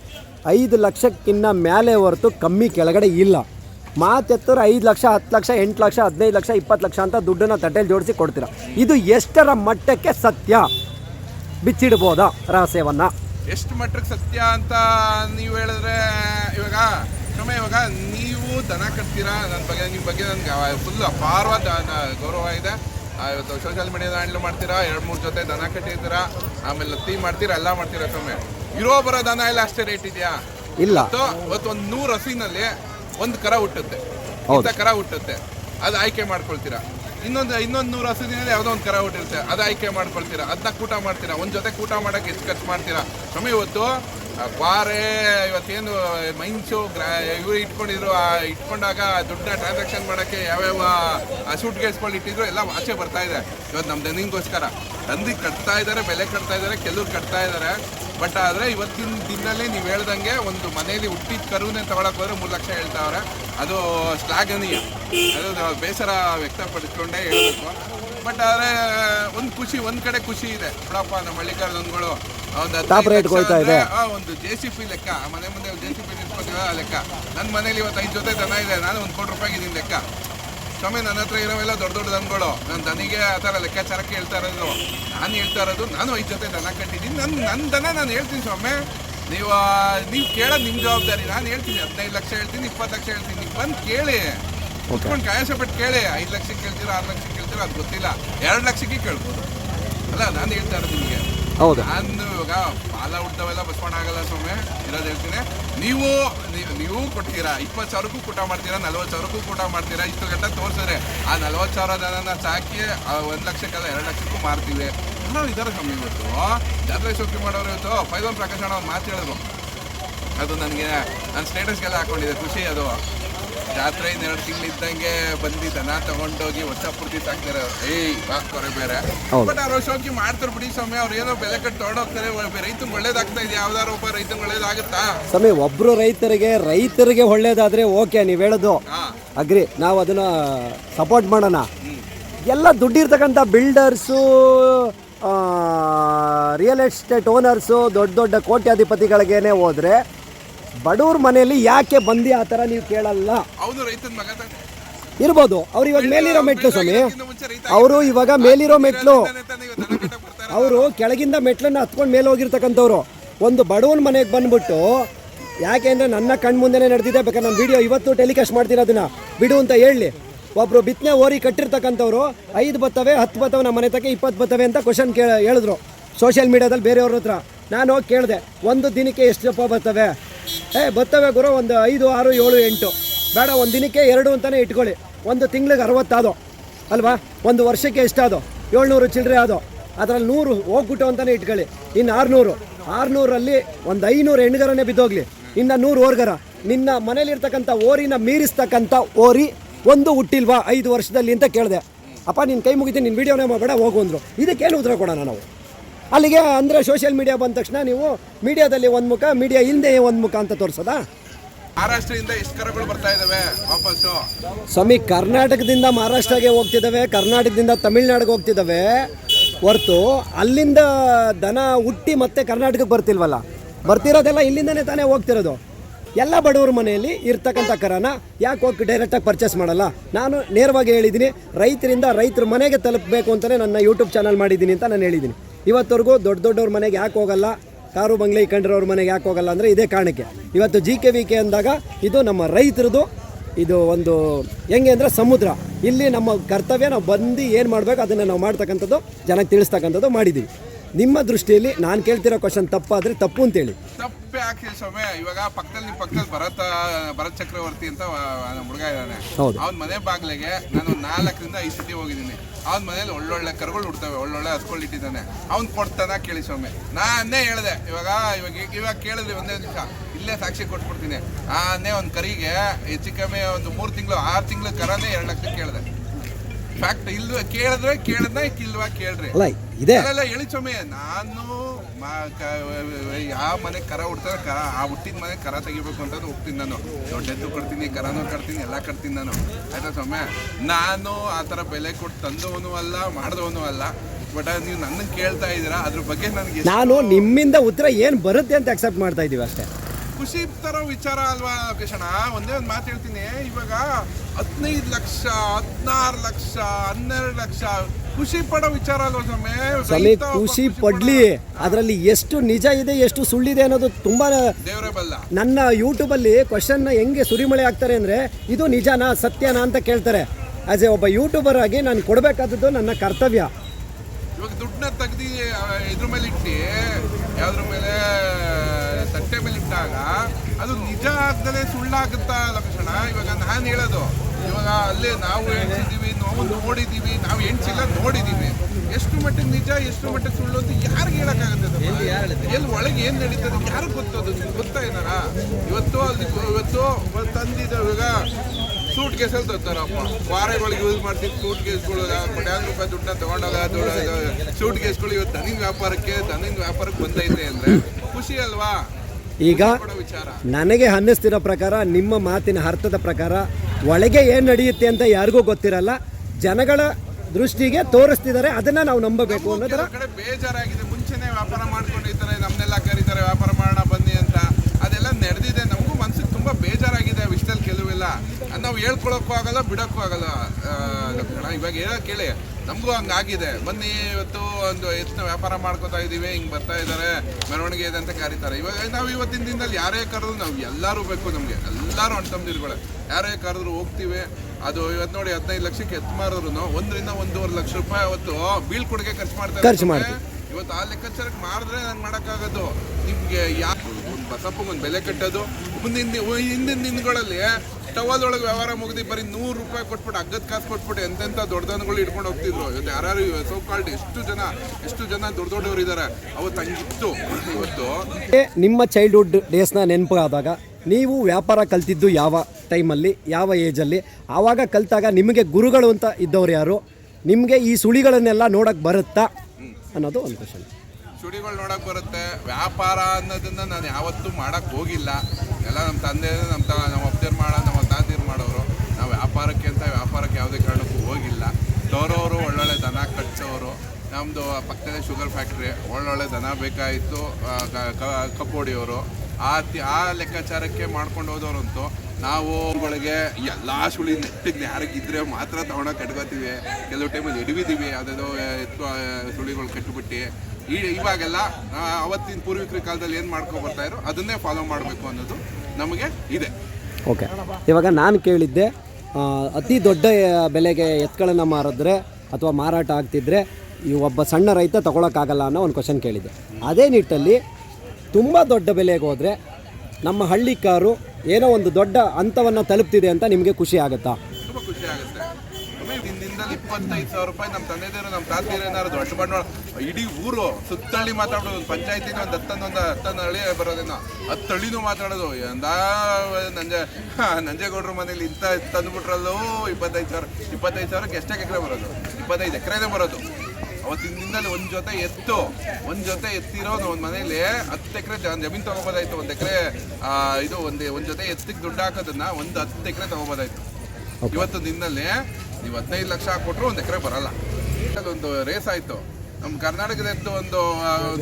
ಐದು ಲಕ್ಷಕ್ಕಿಂತ ಮೇಲೆ ಹೊರತು ಕಮ್ಮಿ ಕೆಳಗಡೆ ಇಲ್ಲ. ಮಾತೆತ್ತರು ಐದು ಲಕ್ಷ, ಹತ್ತು ಲಕ್ಷ, ಎಂಟು ಲಕ್ಷ, ಹದಿನೈದು ಲಕ್ಷ, ಇಪ್ಪತ್ತು ಲಕ್ಷ ಅಂತ ದುಡ್ಡನ್ನು ತಟ್ಟೆಲಿ ಜೋಡಿಸಿ ಕೊಡ್ತೀರ? ಇದು ಎಷ್ಟರ ಮಟ್ಟಕ್ಕೆ ಸತ್ಯ? ಬಿಚ್ಚಿಡ್ಬೋದಾ ರಹಸ್ಯವನ್ನು? ಎಷ್ಟು ಮಟ್ಟಕ್ಕೆ ಸತ್ಯ ಅಂತ ನೀವು ಹೇಳಿದ್ರೆ ಇವಾಗ ಕ್ರಮ ಇವಾಗ ನೀವು ದನ ಕಟ್ತೀರಾ? ನನ್ನ ಬಗ್ಗೆ ನಿಮ್ಮ ಬಗ್ಗೆ ನನಗೆ ಫುಲ್ ಅಪಾರವಾದ ಗೌರವ ಇದೆ. ಇವತ್ತು ಸೋಷಿಯಲ್ ಮೀಡಿಯಾದ ಹ್ಯಾಂಡ್ಲ್ ಮಾಡ್ತೀರಾ? ಎರಡು ಮೂರು ಜೊತೆ ದನ ಕಟ್ಟಿದ್ದೀರಾ ಆಮೇಲೆ ತೀ ಮಾಡ್ತೀರಾ? ಎಲ್ಲ ಮಾಡ್ತೀರಾ ಸೊಮ್ಮೆ ಇರೋ ಬರೋ ದನ ಎಲ್ಲ ಅಷ್ಟೇ ರೇಟ್ ಇದೆಯಾ? ಇಲ್ಲ. ಇವತ್ತು ಇವತ್ತು ಒಂದು ನೂರು ಹಸಿನಲ್ಲಿ ಒಂದು ಕರ ಹುಟ್ಟುತ್ತೆ. ಇಂಥ ಕರ ಹುಟ್ಟುತ್ತೆ. ಅದು ಆಯ್ಕೆ ಮಾಡ್ಕೊಳ್ತೀರಾ? ಇನ್ನೊಂದು ಇನ್ನೊಂದು ನೂರು ದಿನದಲ್ಲಿ ಯಾವುದೋ ಒಂದು ಕರ ಹುಟ್ಟಿರುತ್ತೆ. ಅದು ಆಯ್ಕೆ ಮಾಡ್ಕೊಳ್ತೀರಾ? ಅದನ್ನ ಕೂಟ ಮಾಡ್ತೀರಾ? ಒಂದು ಜೊತೆ ಕೂಟ ಮಾಡೋಕೆ ಹೆಚ್ಚು ಖರ್ಚು ಮಾಡ್ತೀರಾ? ಸ್ವಾಮಿ, ಇವತ್ತು ಬಾರೆ ಇವತ್ತೇನು ಮೈನ್ಸು ಗ್ರಾ, ಇವರು ಇಟ್ಕೊಂಡಿದ್ರು, ಆ, ಇಟ್ಕೊಂಡಾಗ ದುಡ್ಡನ್ನ ಟ್ರಾನ್ಸಾಕ್ಷನ್ ಮಾಡೋಕ್ಕೆ ಯಾವ್ಯಾವ ಸೂಟ್ ಕೇಸ್ಗಳು ಇಟ್ಟಿದ್ರು, ಎಲ್ಲ ಆಚೆ ಬರ್ತಾ ಇದೆ. ಇವತ್ತು ನಮ್ಮ ದನಿಗೋಸ್ಕರ. ತಂದಿಗೆ ಕಟ್ತಾ ಇದ್ದಾರೆ ಬೆಲೆ ಕಟ್ತಾ ಇದ್ದಾರೆ ಕೆಲವ್ರು ಕಟ್ತಾ ಇದ್ದಾರೆ ಬಟ್ ಆದರೆ ಇವತ್ತಿನ ದಿನದಲ್ಲಿ ನೀವು ಹೇಳ್ದಂಗೆ ಒಂದು ಮನೆಯಲ್ಲಿ ಹುಟ್ಟಿದ ಕರುವನ್ನೇ ತಗೊಳಕ್ಕೆ ಹೋದ್ರೆ ಮೂರು ಲಕ್ಷ ಹೇಳ್ತಾವ್ರೆ. ಅದು ಶ್ಲಾಘನೀಯ. ಅದು ನಾವು ಬೇಸರ ವ್ಯಕ್ತಪಡಿಸ್ಕೊಂಡೇ ಹೇಳಬೇಕು. ಬಟ್ ಆದರೆ ಒಂದು ಖುಷಿ ಒಂದು ಕಡೆ ಖುಷಿ ಇದೆ. ಬಿಡಪ್ಪ ನಮ್ಮ ಹಳ್ಳಿಗಾರ ದನಗಳು ಒಂದು ಒಂದು ಜೆ ಸಿ ಪಿ ಲೆಕ್ಕ ಮನೆ ಮುಂದೆ ಜೆ ಸಿ ಪಿ ಲೆಕ್ಕ. ನನ್ನ ಮನೇಲಿ ಇವತ್ತು ಐದು ಜೊತೆ ಜನ ಇದೆ ನಾನು ಒಂದು ಕೋಟಿ ರೂಪಾಯಿ ಇದೀನಿ ಲೆಕ್ಕ. ಸ್ವಾಮಿ ನನ್ನ ಹತ್ರ ಇರೋವೆಲ್ಲ ದೊಡ್ಡ ದೊಡ್ಡ ದನಗಳು. ನನ್ನ ದನಿಗೆ ಆ ಥರ ಲೆಕ್ಕಾಚಾರಕ್ಕೆ ಹೇಳ್ತಾ ಇರೋದು. ನಾನು ಹೇಳ್ತಾ ಇರೋದು ನಾನು ಐದು ಜೊತೆ ದನ ಕಟ್ಟಿದ್ದೀನಿ. ನನ್ನ ನನ್ನ ದನ ನಾನು ಹೇಳ್ತೀನಿ ಸ್ವಾಮಿ. ನೀವು ನೀವು ಕೇಳೋದು ನಿಮ್ಮ ಜವಾಬ್ದಾರಿ. ನಾನು ಹೇಳ್ತೀನಿ ಹದಿನೈದು ಲಕ್ಷ ಹೇಳ್ತೀನಿ ಇಪ್ಪತ್ತು ಲಕ್ಷ ಹೇಳ್ತೀನಿ. ನೀವು ಬಂದು ಕೇಳಿ. ಕುತ್ಕೊಂಡು ಕಾಯಸ ಪಟ್ಟು ಕೇಳಿ. ಐದು ಲಕ್ಷಕ್ಕೆ ಕೇಳ್ತೀರಾ ಆರು ಲಕ್ಷಕ್ಕೆ ಕೇಳ್ತೀರೋ ಅದು ಗೊತ್ತಿಲ್ಲ. ಎರಡು ಲಕ್ಷಕ್ಕೆ ಕೇಳ್ಬೋದು. ಅಲ್ಲ ನಾನು ಹೇಳ್ತಾ ಇರೋದು ನಿಮಗೆ. ಹೌದು. ನಾನು ಇವಾಗ ಪಾಲ ಹುಟ್ಟವೆಲ್ಲ ಬಸ್ಕೊಂಡಾಗಲ್ಲ ಸ್ವಾಮಿ. ಇರೋದು ಹೇಳ್ತೀನಿ. ನೀವು ನೀವು- ಕೊಡ್ತೀರಾ? ಇಪ್ಪತ್ತು ಸಾವಿರಕ್ಕೂ ಕೂಟ ಮಾಡ್ತೀರಾ? ನಲ್ವತ್ತು ಸಾವಿರಕ್ಕೂ ಕೂಟ ಮಾಡ್ತೀರಾ? ಇಷ್ಟು ಗಂಟೆ ತೋರಿಸಿದ್ರೆ ಆ ನಲ್ವತ್ತು ಸಾವಿರ ಜನನ ಸಾಕಿ ಒಂದು ಲಕ್ಷಕ್ಕಲ್ಲ ಎರಡು ಲಕ್ಷಕ್ಕೂ ಮಾರ್ತೀವಿ. ನಾವು ಇದ್ದಾರೆ ಕಮ್ಮಿ ಇವತ್ತು ಜಾತ್ರೆ ಶೋಕಿ ಮಾಡೋರು ಇವತ್ತು ಫೈದನ್ ಪ್ರಕಾಶ್ ಒಂದು ಮಾತು ಹೇಳಿದ್ರು ಅದು ನನಗೆ ನನ್ನ ಸ್ಟೇಟಸ್ಗೆಲ್ಲ ಹಾಕೊಂಡಿದೆ, ಖುಷಿ ಅದು. ಜಾತ್ರೆ ಎರಡು ತಿಂಗಳಿದ್ದಂಗೆ ಬಂದು ದನ ತಗೊಂಡೋಗಿ ಹೊಸ ಪೂರ್ತಿ ತಾಕ್ತಾರೆ. ಏಯ್ ಹಾಕ್ತಾರೆ ಬೇರೆ. ಬಟ್ ಅವ್ರು ಶೋಕಿ ಮಾಡ್ತಾರೆ ಬಿಡಿ ಸ್ವಾಮಿ ಅವ್ರು ಏನೋ ಬೆಲೆ ಕಟ್ಟಿ ತೊಗೊಂಡೋಗ್ತಾರೆ. ರೈತಂಗೆ ಒಳ್ಳೇದಾಗ್ತಾ ಇದೆ ಯಾವ್ದಾರು ಒಬ್ಬ ರೈತಂಗೆ ಒಳ್ಳೇದಾಗುತ್ತಾ? ಸ್ವಾಮಿ ಒಬ್ರು ರೈತರಿಗೆ ರೈತರಿಗೆ ಒಳ್ಳೇದಾದ್ರೆ ಓಕೆ ನೀವು ಹೇಳೋದು. ಅಗ್ರಿ ನಾವು ಅದನ್ನ ಸಪೋರ್ಟ್ ಮಾಡೋಣ. ಎಲ್ಲ ದುಡ್ಡಿರ್ತಕ್ಕಂಥ ಬಿಲ್ಡರ್ಸು ರಿಯಲ್ ಎಸ್ಟೇಟ್ ಓನರ್ಸು ದೊಡ್ಡ ದೊಡ್ಡ ಕೋಟ್ಯಾಧಿಪತಿಗಳಿಗೇನೆ ಹೋದರೆ ಬಡವ್ರ ಮನೆಯಲ್ಲಿ ಯಾಕೆ ಬಂದಿ ಆ ಥರ ನೀವು ಕೇಳಲ್ಲ? ಹೌದು ರೈತನ ಮಗ ತಾನೆ. ಇರ್ಬೋದು. ಅವ್ರು ಇವಾಗ ಮೇಲಿರೋ ಮೆಟ್ಲು ಸ್ವಾಮಿ. ಮುಂಚೆ ರೈತ ಅವರು ಇವಾಗ ಮೇಲಿರೋ ಮೆಟ್ಲು. ತಾನೆ ತಾನೆ ಇವತ್ತು ದನ ಕಟ್ಟಕ್ ಬರ್ತಾರೆ. ಅವರು ಕೆಳಗಿಂದ ಮೆಟ್ಲನ್ನ ಹತ್ಕೊಂಡು ಮೇಲೆ ಹೋಗಿರ್ತಕ್ಕಂಥವ್ರು. ಒಂದು ಬಡವನ ಮನೆಗೆ ಬಂದ್ಬಿಟ್ಟು ಯಾಕೆ ಅಂದರೆ ನನ್ನ ಕಣ್ಣು ಮುಂದೆನೇ ನಡೆದಿದೆ ಬೇಕಾದ್ರೆ ನಾನು ವಿಡಿಯೋ ಇವತ್ತು ಟೆಲಿಕಾಸ್ಟ್ ಮಾಡ್ತೀನಿ ಅದನ್ನ. ಬಿಡು ಅಂತ ಹೇಳಿ. ಒಬ್ಬರು ಬಿತ್ತನೆ ಓರಿ ಕಟ್ಟಿರ್ತಕ್ಕಂಥವ್ರು ಐದು ಬತ್ತವೆ ಹತ್ತು ಬತ್ತವೆ ನಮ್ಮ ಮನೆ ತಕ್ಕ ಇಪ್ಪತ್ತು ಬತ್ತವೆ ಅಂತ ಕ್ವಶನ್ ಕೇಳ ಹೇಳಿದ್ರು. ಸೋಷಿಯಲ್ ಮೀಡಿಯಾದಲ್ಲಿ ಬೇರೆಯವ್ರ ಹತ್ರ. ನಾನು ಹೋಗಿ ಕೇಳಿದೆ ಒಂದು ದಿನಕ್ಕೆ ಎಷ್ಟು ಜಪ್ಪ ಬರ್ತವೆ? ಏ, ಬರ್ತವೆ ಗುರು, ಒಂದು ಐದು, ಆರು, ಏಳು, ಎಂಟು. ಬೇಡ, ಒಂದು ದಿನಕ್ಕೆ ಎರಡು ಅಂತಲೇ ಇಟ್ಕೊಳ್ಳಿ. ಒಂದು ತಿಂಗ್ಳಿಗೆ ಅರವತ್ತಾದೋ? ಅಲ್ವಾ? ಒಂದು ವರ್ಷಕ್ಕೆ ಎಷ್ಟಾದೋ? ಏಳ್ನೂರು ಚಿಲ್ಲರೆ ಆದೋ? ಅದರಲ್ಲಿ ನೂರು ಹೋಗ್ಬಿಟ್ಟು ಅಂತಲೇ ಇಟ್ಕೊಳ್ಳಿ. ಇನ್ನು ಆರುನೂರು. ಆರುನೂರಲ್ಲಿ ಒಂದು ಐನೂರು ಹೆಣ್ಗರನೇ ಬಿದ್ದೋಗ್ಲಿ. ಇನ್ನು ನೂರು ಓರ್ಗರ ನಿನ್ನ ಮನೇಲಿರ್ತಕ್ಕಂಥ ಓರಿನ ಮೀರಿಸ್ತಕ್ಕಂಥ ಓರಿ ಒಂದು ಹುಟ್ಟಿಲ್ವಾ? ಐದು ವರ್ಷದಲ್ಲಿ ಅಂತ ಕೇಳಿದೆ. ಅಪ್ಪ ನಿನ್ನ ಕೈ ಮುಗಿತೀನಿ ನಿನ್ನ ವೀಡಿಯೋನೇ ಮಾಡಬೇಡ ಹೋಗು ಅಂದರು. ಇದಕ್ಕೇನು ಉತ್ತರ ಕೊಡೋಣ ನಾವು? ಅಲ್ಲಿಗೆ ಅಂದರೆ ಸೋಷಿಯಲ್ ಮೀಡಿಯಾ ಬಂದ ತಕ್ಷಣ ನೀವು ಮೀಡಿಯಾದಲ್ಲಿ ಒಂದು ಮುಖ ಮೀಡಿಯಾ ಇಲ್ಲದೆ ಒಂದು ಮುಖ ಅಂತ ತೋರಿಸೋದಾ? ಮಹಾರಾಷ್ಟ್ರದಿಂದ ಕರಗಳು ಬರ್ತಾ ಇದಾವೆ ವಾಪಸ್ಸು. ಸ್ವಾಮಿ ಕರ್ನಾಟಕದಿಂದ ಮಹಾರಾಷ್ಟ್ರಗೆ ಹೋಗ್ತಿದ್ದಾವೆ ಕರ್ನಾಟಕದಿಂದ ತಮಿಳ್ನಾಡಿಗೆ ಹೋಗ್ತಿದ್ದಾವೆ ಹೊರತು ಅಲ್ಲಿಂದ ದನ ಹುಟ್ಟಿ ಮತ್ತೆ ಕರ್ನಾಟಕಕ್ಕೆ ಬರ್ತಿಲ್ವಲ್ಲ? ಬರ್ತಿರೋದೆಲ್ಲ ಇಲ್ಲಿಂದನೇ ತಾನೇ ಹೋಗ್ತಿರೋದು. ಎಲ್ಲ ಬಡವ್ರ ಮನೆಯಲ್ಲಿ ಇರ್ತಕ್ಕಂಥ ಕರನ ಯಾಕೆ ಹೋಗಿ ಡೈರೆಕ್ಟಾಗಿ ಪರ್ಚೇಸ್ ಮಾಡಲ್ಲ? ನಾನು ನೇರವಾಗಿ ಹೇಳಿದ್ದೀನಿ ರೈತರಿಂದ ರೈತರ ಮನೆಗೆ ತಲುಪಬೇಕು ಅಂತಲೇ ನನ್ನ ಯೂಟ್ಯೂಬ್ ಚಾನಲ್ ಮಾಡಿದ್ದೀನಿ ಅಂತ ನಾನು ಹೇಳಿದ್ದೀನಿ. ಇವತ್ತವರೆಗೂ ದೊಡ್ಡ ದೊಡ್ಡವ್ರ ಮನೆಗೆ ಯಾಕೆ ಹೋಗಲ್ಲ? ಕಾರು ಬಂಗ್ಲೆ ಇಕ್ಕಂಡಿರೋರ ಮನೆಗೆ ಯಾಕೆ ಹೋಗಲ್ಲ ಅಂದರೆ ಇದೇ ಕಾರಣಕ್ಕೆ. ಇವತ್ತು ಜಿ ಕೆ ವಿ ಕೆ ಅಂದಾಗ ಇದು ನಮ್ಮ ರೈತರದು, ಇದು ಒಂದು ಹೆಂಗೆ ಅಂದರೆ ಸಮುದ್ರ. ಇಲ್ಲಿ ನಮ್ಮ ಕರ್ತವ್ಯ, ನಾವು ಬಂದು ಏನು ಮಾಡಬೇಕು ಅದನ್ನು ನಾವು ಮಾಡ್ತಕ್ಕಂಥದ್ದು, ಜನಕ್ಕೆ ತಿಳಿಸ್ತಕ್ಕಂಥದ್ದು ಮಾಡಿದ್ದೀವಿ. ನಿಮ್ಮ ದೃಷ್ಟಿಯಲ್ಲಿ ನಾನು ಕೇಳ್ತಿರೋ ಕ್ವಶನ್ ತಪ್ಪಾದ್ರೆ ತಪ್ಪು ಅಂತೇಳಿ. ತಪ್ಪೇ ಯಾಕೆ ಸ್ವಾಮಿ? ಇವಾಗ ಪಕ್ಕದಲ್ಲಿ ನಿಮ್ಮ ಪಕ್ಕದಲ್ಲಿ ಭರತ ಭರತ್ ಚಕ್ರವರ್ತಿ ಅಂತ ನಮ್ಮ ಹುಡುಗ ಇದ್ದಾನೆ. ಹೌದು. ಅವನ ಮನೆ ಬಾಗ್ಲಿಗೆ ನಾನು ನಾಲ್ಕರಿಂದ ಐದು ಸತಿ ಹೋಗಿದ್ದೀನಿ. ಅವನ ಮನೇಲಿ ಒಳ್ಳೊಳ್ಳೆ ಕರುಗಳು ಹುಡ್ತವೆ ಒಳ್ಳೊಳ್ಳೆ ಹತ್ಕೊಂಡು ಇಟ್ಟಿದ್ದಾನೆ. ಅವ್ನ್ ಕೊಡ್ತಾನ ಕೇಳಿ ಸ್ವಾಮಿ. ನಾನೇ ಹೇಳಿದೆ ಇವಾಗ ಇವಾಗ ಇವಾಗ ಕೇಳಿದ್ರಿ ಒಂದೇ ನಿಮಿಷ. ಇಲ್ಲೇ ಸಾಕ್ಷಿ ಕೊಟ್ಬಿಡ್ತೀನಿ. ಆನೆ ಒಂದು ಕರಿಗೆ ಹೆಚ್ಚು ಕಮ್ಮಿ ಒಂದು ಮೂರು ತಿಂಗಳು ಆರು ತಿಂಗಳು ಕರನೇ ಎರಡು ಲಕ್ಷ ಕೇಳಿದೆ. ಫ್ಯಾಕ್ಟ್ ಇಲ್ವ ಕೇಳಿದ್ರೆ ಕೇಳಿದ್ನ ಇಲ್ವಾ ಕೇಳ್ರಿ. ಅಲ್ಲ ಇದೆ. ಅಲ್ಲ ಹೇಳಿ ಸ್ವಾಮಿ ನಾನು ಯಾವ ಮನೆ ಕರ ಹುಡ್ತಾರೆ ಕರ ಆ ಹುಟ್ಟಿದ ಮನೆ ಕರ ತೆಗಿಬೇಕು ಅಂತ ಹೋಗ್ತೀನಿ ನಾನು. ದೊಡ್ಡ ಎದ್ದು ಕಟ್ತೀನಿ ಕರನೂ ಕಟ್ತೀನಿ ಎಲ್ಲ ಕಟ್ತೀನಿ ನಾನು. ಆಯ್ತಾ ಸ್ವಾಮಿ? ನಾನು ಆ ಥರ ಬೆಲೆ ಕೊಟ್ಟು ತಂದವನು ಅಲ್ಲ ಮಾಡಿದವನು ಅಲ್ಲ ಬಟ್ ನೀವು ನನ್ನ ಕೇಳ್ತಾ ಇದ್ದೀರಾ ಅದ್ರ ಬಗ್ಗೆ ನನಗೆ ನಾನು ನಿಮ್ಮಿಂದ ಉತ್ತರ ಏನು ಬರುತ್ತೆ ಅಂತ ಅಕ್ಸೆಪ್ಟ್ ಮಾಡ್ತಾ ಇದ್ದೀವಿ ಅಷ್ಟೇ. ಖುಷಿ ತರೋ ವಿಚಾರ ಅಲ್ವಾ ಲೋಕೇಶಣ ಒಂದೇ ಒಂದು ಮಾತು ಹೇಳ್ತೀನಿ. ಇವಾಗ ಹದಿನೈದು ಲಕ್ಷ ಹದಿನಾರು ಲಕ್ಷ ಹನ್ನೆರಡು ಲಕ್ಷ. ಖುಷಿ ಪಡೋ ವಿಚಾರ ಅಲ್ವಾ ಸ್ವಾಮಿ? ಸ್ವಾಮಿ ರೈತ ಒಬ್ಬ ಖುಷಿ ಪಡ್ಲಿ. ಅದರಲ್ಲಿ ಎಷ್ಟು ನಿಜ ಇದೆ ಎಷ್ಟು ಸುಳ್ಳಿದೆ ಅನ್ನೋದು ತುಂಬಾ ದೇವರ ಬಲ್ಲ. ನನ್ನ ಯೂಟ್ಯೂಬಲ್ಲಿ ಕ್ವಶನ್ನ ಹೆಂಗೆ ಸುರಿಮಳೆ ಆಗ್ತಾರೆ ಅಂದರೆ ಇದು ನಿಜನಾ ಸತ್ಯನಾ ಅಂತ ಕೇಳ್ತಾರೆ. ಆಸ್ ಎ ಒಬ್ಬ ಯೂಟ್ಯೂಬರ್ ಆಗಿ ನಾನು ಕೊಡಬೇಕಾದದ್ದು ನನ್ನ ಕರ್ತವ್ಯ. ಇವಾಗ ದುಡ್ಡನ್ನ ತೆಗ್ದು ಇದ್ರ ಮೇಲೆ ಇಟ್ಟು ಯಾವ್ದ್ರ ಮೇಲೆ ತಟ್ಟೆ ಮೇಲೆ ಇಟ್ಟಾಗ ಅದು ನಿಜ ಆಗ್ದಲೇ ಸುಳ್ಳಾಗುತ್ತಾ ಲಕ್ಷಣ ಇವಾಗ ನಾನು ಹೇಳೋದು ಇವಾಗ ಅಲ್ಲೇ ನಾವು ಎಣಿಸಿದ್ದೀವಿ ನಾವು ನೋಡಿದ್ದೀವಿ ನಾವು ಎಣಿಸಿಲ್ಲ ನೋಡಿದ್ದೀವಿ ಎಷ್ಟು ಮಟ್ಟಿಗೆ ನಿಜ ಎಷ್ಟು ಮಟ್ಟಿಗೆ ಸುಳ್ಳು ಅಂತ ಯಾರಿಗೆ ಹೇಳಕ್ಕಾಗುತ್ತೆ? ಎಲ್ಲಿ ಒಳಗೆ ಏನು ನಡೀತದೆ ಯಾರಿಗೆ ಗೊತ್ತದು ಗೊತ್ತಾ ಇದಾರ ಇವತ್ತು ಅಲ್ಲಿ ಇವತ್ತು ತಂದಿದ್ದ ಇವಾಗ ಸೂಟ್ ಕೇಸಲ್ಲಿ ತರ್ತಾರಪ್ಪ. ವಾರಗಳಿಗೆ ಯೂಸ್ ಮಾಡ್ತೀವಿ ಸೂಟ್ ಕೇಸ್ಗಳು ಕೋಟ್ಯಾಂತರ ರೂಪಾಯಿ ದುಡ್ಡನ್ನ ತಗೊಂಡೋಗ ಸೂಟ್ ಕೇಸ್ಗಳು ಇವತ್ತು ದನಿನ ವ್ಯಾಪಾರಕ್ಕೆ ದನಿನ ವ್ಯಾಪಾರಕ್ಕೆ ಬಂದೈತೆ ಅಂದ್ರೆ ಖುಷಿ ಅಲ್ವಾ? ಈಗ ನನಗೆ ಅನ್ನಿಸ್ತಿರೋ ಪ್ರಕಾರ ನಿಮ್ಮ ಮಾತಿನ ಅರ್ಥದ ಪ್ರಕಾರ ಒಳಗೆ ಏನು ನಡೆಯುತ್ತೆ ಅಂತ ಯಾರಿಗೂ ಗೊತ್ತಿರಲ್ಲ. ಜನಗಳ ದೃಷ್ಟಿಗೆ ತೋರಿಸ್ತಿದ್ದಾರೆ ಅದನ್ನು ನಾವು ನಂಬಬೇಕು ಅನ್ನೋದರ ಬೇಜಾರಾಗಿದೆ. ಮುಂಚೆನೆ ವ್ಯಾಪಾರ ಮಾಡ್ಕೊಂಡಿರ್ತಾರೆ ನಮ್ಮನ್ನೆಲ್ಲ ಕರೀತಾರೆ ವ್ಯಾಪಾರ ಮಾಡೋಣ ಬನ್ನಿ ಅಂತ. ಅದೆಲ್ಲ ನಡೆದಿದೆ ಮನ್ಸಿಗೆ ತುಂಬಾ ಬೇಜಾರಾಗಿದೆ ಆ ವಿಷಯದಲ್ಲಿ ಕೆಲವೆಲ್ಲ. ಅದ್ ನಾವು ಹೇಳ್ಕೊಳಕ್ಕೂ ಆಗಲ್ಲ ಬಿಡೋಕ್ಕೂ ಆಗಲ್ಲ ಲಕ್ಷಣ ಇವಾಗ ಹೇಳಕ್ ಕೇಳಿ. ನಮಗೂ ಹಂಗಾಗಿದೆ. ಬನ್ನಿ ಇವತ್ತು ಒಂದು ಹೆಚ್ಚಿನ ವ್ಯಾಪಾರ ಮಾಡ್ಕೋತಾ ಇದ್ದೀವಿ ಹಿಂಗೆ ಬರ್ತಾ ಇದ್ದಾರೆ ಮೆರವಣಿಗೆ ಇದೆ ಅಂತ ಕರೀತಾರೆ. ಇವಾಗ ನಾವು ಇವತ್ತಿನ ದಿನದಲ್ಲಿ ಯಾರೇ ಕರೆದ್ರು ನಾವು ಎಲ್ಲರೂ ಬೇಕು ನಮಗೆ. ಎಲ್ಲರೂ ಅಣ್ತಂದಿರ್ಗಳು ಯಾರೇ ಕರೆದ್ರು ಹೋಗ್ತೀವಿ. ಅದು ಇವತ್ತು ನೋಡಿ ಹದಿನೈದು ಲಕ್ಷಕ್ಕೆ ಎತ್ತು ಮಾರಿದ್ರು ಒಂದರಿಂದ ಒಂದೂವರೆ ಲಕ್ಷ ರೂಪಾಯಿ ಅವತ್ತು ಬೀಳ್ಕೊಡುಗೆ ಖರ್ಚು ಮಾಡ್ತಾರೆ. ಇವತ್ತು ಆ ಲೆಕ್ಕಾಚಾರಕ್ಕೆ ಮಾಡಿದ್ರೆ ನಾನು ಮಾಡೋಕ್ಕಾಗೋದು. ನಿಮಗೆ ಯಾಕೆ ಒಂದು ಬಸಪ್ಪಗೆ ಒಂದು ಬೆಲೆ ಕಟ್ಟೋದು ಮುಂದಿನ ಹಿಂದಿನ ದಿನಗಳಲ್ಲಿ ಟವಲ್ ಒಳಗೆ ವ್ಯವಹಾರ ಮುಗಿದು ಬರೀ ನೂರು ರೂಪಾಯಿ ಕೊಟ್ಬಿಟ್ಟು, ಅಗ್ಗದ ಕಾಸು ಕೊಟ್ಬಿಟ್ಟು ಎಂತೆಂಥ ದೊಡ್ಡ ದನಗಳು ಇಟ್ಕೊಂಡು ಹೋಗ್ತಿದ್ರು. ಇವತ್ತು ಯಾರು ಸೋ ಕಾಲ್ಡ್ ಎಷ್ಟು ಜನ ಎಷ್ಟು ಜನ ದೊಡ್ಡ ದೊಡ್ಡವರು ಇದ್ದಾರೆ ಅವತ್ತು ಹಂಗಿತ್ತು. ಇವತ್ತು ನಿಮ್ಮ ಚೈಲ್ಡ್ಹುಡ್ ಡೇಸ್ನ ನೆನಪಾದಾಗ ನೀವು ವ್ಯಾಪಾರ ಕಲ್ತಿದ್ದು ಯಾವ ಟೈಮಲ್ಲಿ ಯಾವ ಏಜಲ್ಲಿ ಆವಾಗ ಕಲ್ತಾಗ ನಿಮಗೆ ಗುರುಗಳು ಅಂತ ಇದ್ದವ್ರು ಯಾರು? ನಿಮಗೆ ಈ ಸುಳಿಗಳನ್ನೆಲ್ಲ ನೋಡೋಕ್ಕೆ ಬರುತ್ತಾ? ಅನ್ನೋದು ಒಂದು ಕ್ವಶನ್ ಸುಡಿಗಳು ನೋಡಕ್ ಬರುತ್ತೆ. ವ್ಯಾಪಾರ ಅನ್ನೋದನ್ನ ನಾನು ಯಾವತ್ತೂ ಮಾಡಕ್ ಹೋಗಿಲ್ಲ. ಎಲ್ಲ ನಮ್ಮ ತಂದೆ ನಮ್ಮ ತ ನಮ್ಮ ಅಪ್ಪದೇರು ಮಾಡೋ, ನಮ್ಮ ತಾಂದಿರು ಮಾಡೋರು, ನಾವು ವ್ಯಾಪಾರಕ್ಕೆ ಅಂತ ವ್ಯಾಪಾರಕ್ಕೆ ಯಾವುದೇ ಕಾರಣಕ್ಕೂ ಹೋಗಿಲ್ಲ. ತೋರೋರು ಒಳ್ಳೊಳ್ಳೆ ದನ ಕಟ್ಸೋರು ನಮ್ಮದು ಪಕ್ಕದಲ್ಲೇ ಶುಗರ್ ಫ್ಯಾಕ್ಟ್ರಿ, ಒಳ್ಳೊಳ್ಳೆ ದನ ಬೇಕಾಯಿತು ಕಪೋಡಿಯೋರು ಆ ಆ ಲೆಕ್ಕಾಚಾರಕ್ಕೆ ಮಾಡ್ಕೊಂಡು ಹೋದವರಂತೂ ನಾವು ಅವುಗಳಿಗೆ ಎಲ್ಲ ಸುಳಿ ನೆಟ್ಟಿಗೆ ಯಾರಿಗಿದ್ರೆ ಮಾತ್ರ ತಗೊಂಡೋಗಿ ಕಟ್ಕೋತೀವಿ. ಕೆಲವು ಟೈಮಲ್ಲಿ ಎಡವಿದ್ದೀವಿ ಯಾವುದೋ ಎತ್ತು ಸುಳಿಗಳು ಕಟ್ಟಿಬಿಟ್ಟು ಇವಾಗೆಲ್ಲ ಅವತ್ತಿನ ಪೂರ್ವಿಕರ ಕಾಲದಲ್ಲಿ ಏನು ಮಾಡ್ಕೊಂಡು ಬರ್ತಾ ಇರೋ ಅದನ್ನೇ ಫಾಲೋ ಮಾಡಬೇಕು ಅನ್ನೋದು ನಮಗೆ ಇದೆ. ಓಕೆ. ಇವಾಗ ನಾನು ಕೇಳಿದ್ದೆ ಅತಿ ದೊಡ್ಡ ಬೆಲೆಗೆ ಎತ್ಗಳನ್ನು ಮಾರಿದ್ರೆ ಅಥವಾ ಮಾರಾಟ ಆಗ್ತಿದ್ರೆ ಈ ಒಬ್ಬ ಸಣ್ಣ ರೈತ ತಗೊಳಕ್ಕಾಗಲ್ಲ ಅನ್ನೋ ಒಂದು ಕ್ವಶನ್ ಕೇಳಿದ್ದೆ. ಅದೇ ನಿಟ್ಟಲ್ಲಿ ತುಂಬ ದೊಡ್ಡ ಬೆಲೆಗೆ ಹೋದರೆ ನಮ್ಮ ಹಳ್ಳಿ ಕಾರು ಏನೋ ಒಂದು ದೊಡ್ಡ ಹಂತವನ್ನು ತಲುಪ್ತಿದೆ ಅಂತ ನಿಮಗೆ ಖುಷಿ ಆಗುತ್ತಾ ತುಂಬ ಖುಷಿ ಆಗುತ್ತೆ ಆಮೇಲೆ ದಿನದಿಂದಲೇ ಇಪ್ಪತ್ತೈದು ಸಾವಿರ ರೂಪಾಯಿ ನಮ್ಮ ತಂದೆದೇರು ನಮ್ಮ ತಾತಿರು ಏನಾದ್ರು ದೊಡ್ಡ ಬಂಡವಾಳ. ಇಡೀ ಊರು ಸುತ್ತಳ್ಳಿ ಮಾತಾಡೋದು ಒಂದು ಪಂಚಾಯತಿನ ಒಂದು ಹತ್ತೊಂದು ಒಂದು ಹತ್ತೊಂದು ಹಳ್ಳಿ ಬರೋದೇನೋ ಹತ್ತು ಹಳ್ಳಿನೂ ಮಾತಾಡೋದು. ಎಂದ ನಂಜೆ ನಂಜೇಗೌಡ್ರ ಮನೇಲಿ ಇಂಥ ತಂದುಬಿಟ್ರಲ್ಲೂ ಇಪ್ಪತ್ತೈದು ಸಾವಿರ. ಇಪ್ಪತ್ತೈದು ಸಾವಿರಕ್ಕೆ ಎಷ್ಟೇ ಎಕರೆ ಬರೋದು? ಇಪ್ಪತ್ತೈದು ಎಕರೆನೇ ಬರೋದು. ಅವತ್ತಿನ ದಿನದಲ್ಲಿ ಒಂದು ಜೊತೆ ಎತ್ತು. ಒಂದು ಜೊತೆ ಎತ್ತಿರೋ ಒಂದು ಮನೇಲಿ ಹತ್ತು ಎಕರೆ ಜಮೀನು ತಗೋಬೋದಾಯ್ತು. ಒಂದು ಎಕರೆ ಇದು ಒಂದು ಒಂದು ಜೊತೆ ಎತ್ತಿಗೆ ದುಡ್ಡು ಹಾಕೋದನ್ನ ಒಂದು ಹತ್ತು ಎಕರೆ ತೊಗೊಬೋದಾಯ್ತು. ಇವತ್ತು ದಿನದಲ್ಲಿ ನೀವು ಹದಿನೈದು ಲಕ್ಷ ಕೊಟ್ಟರು ಒಂದು ಎಕರೆ ಬರಲ್ಲ. ಅದೊಂದು ರೇಸ್ ಆಯ್ತು. ನಮ್ಮ ಕರ್ನಾಟಕದ ಒಂದು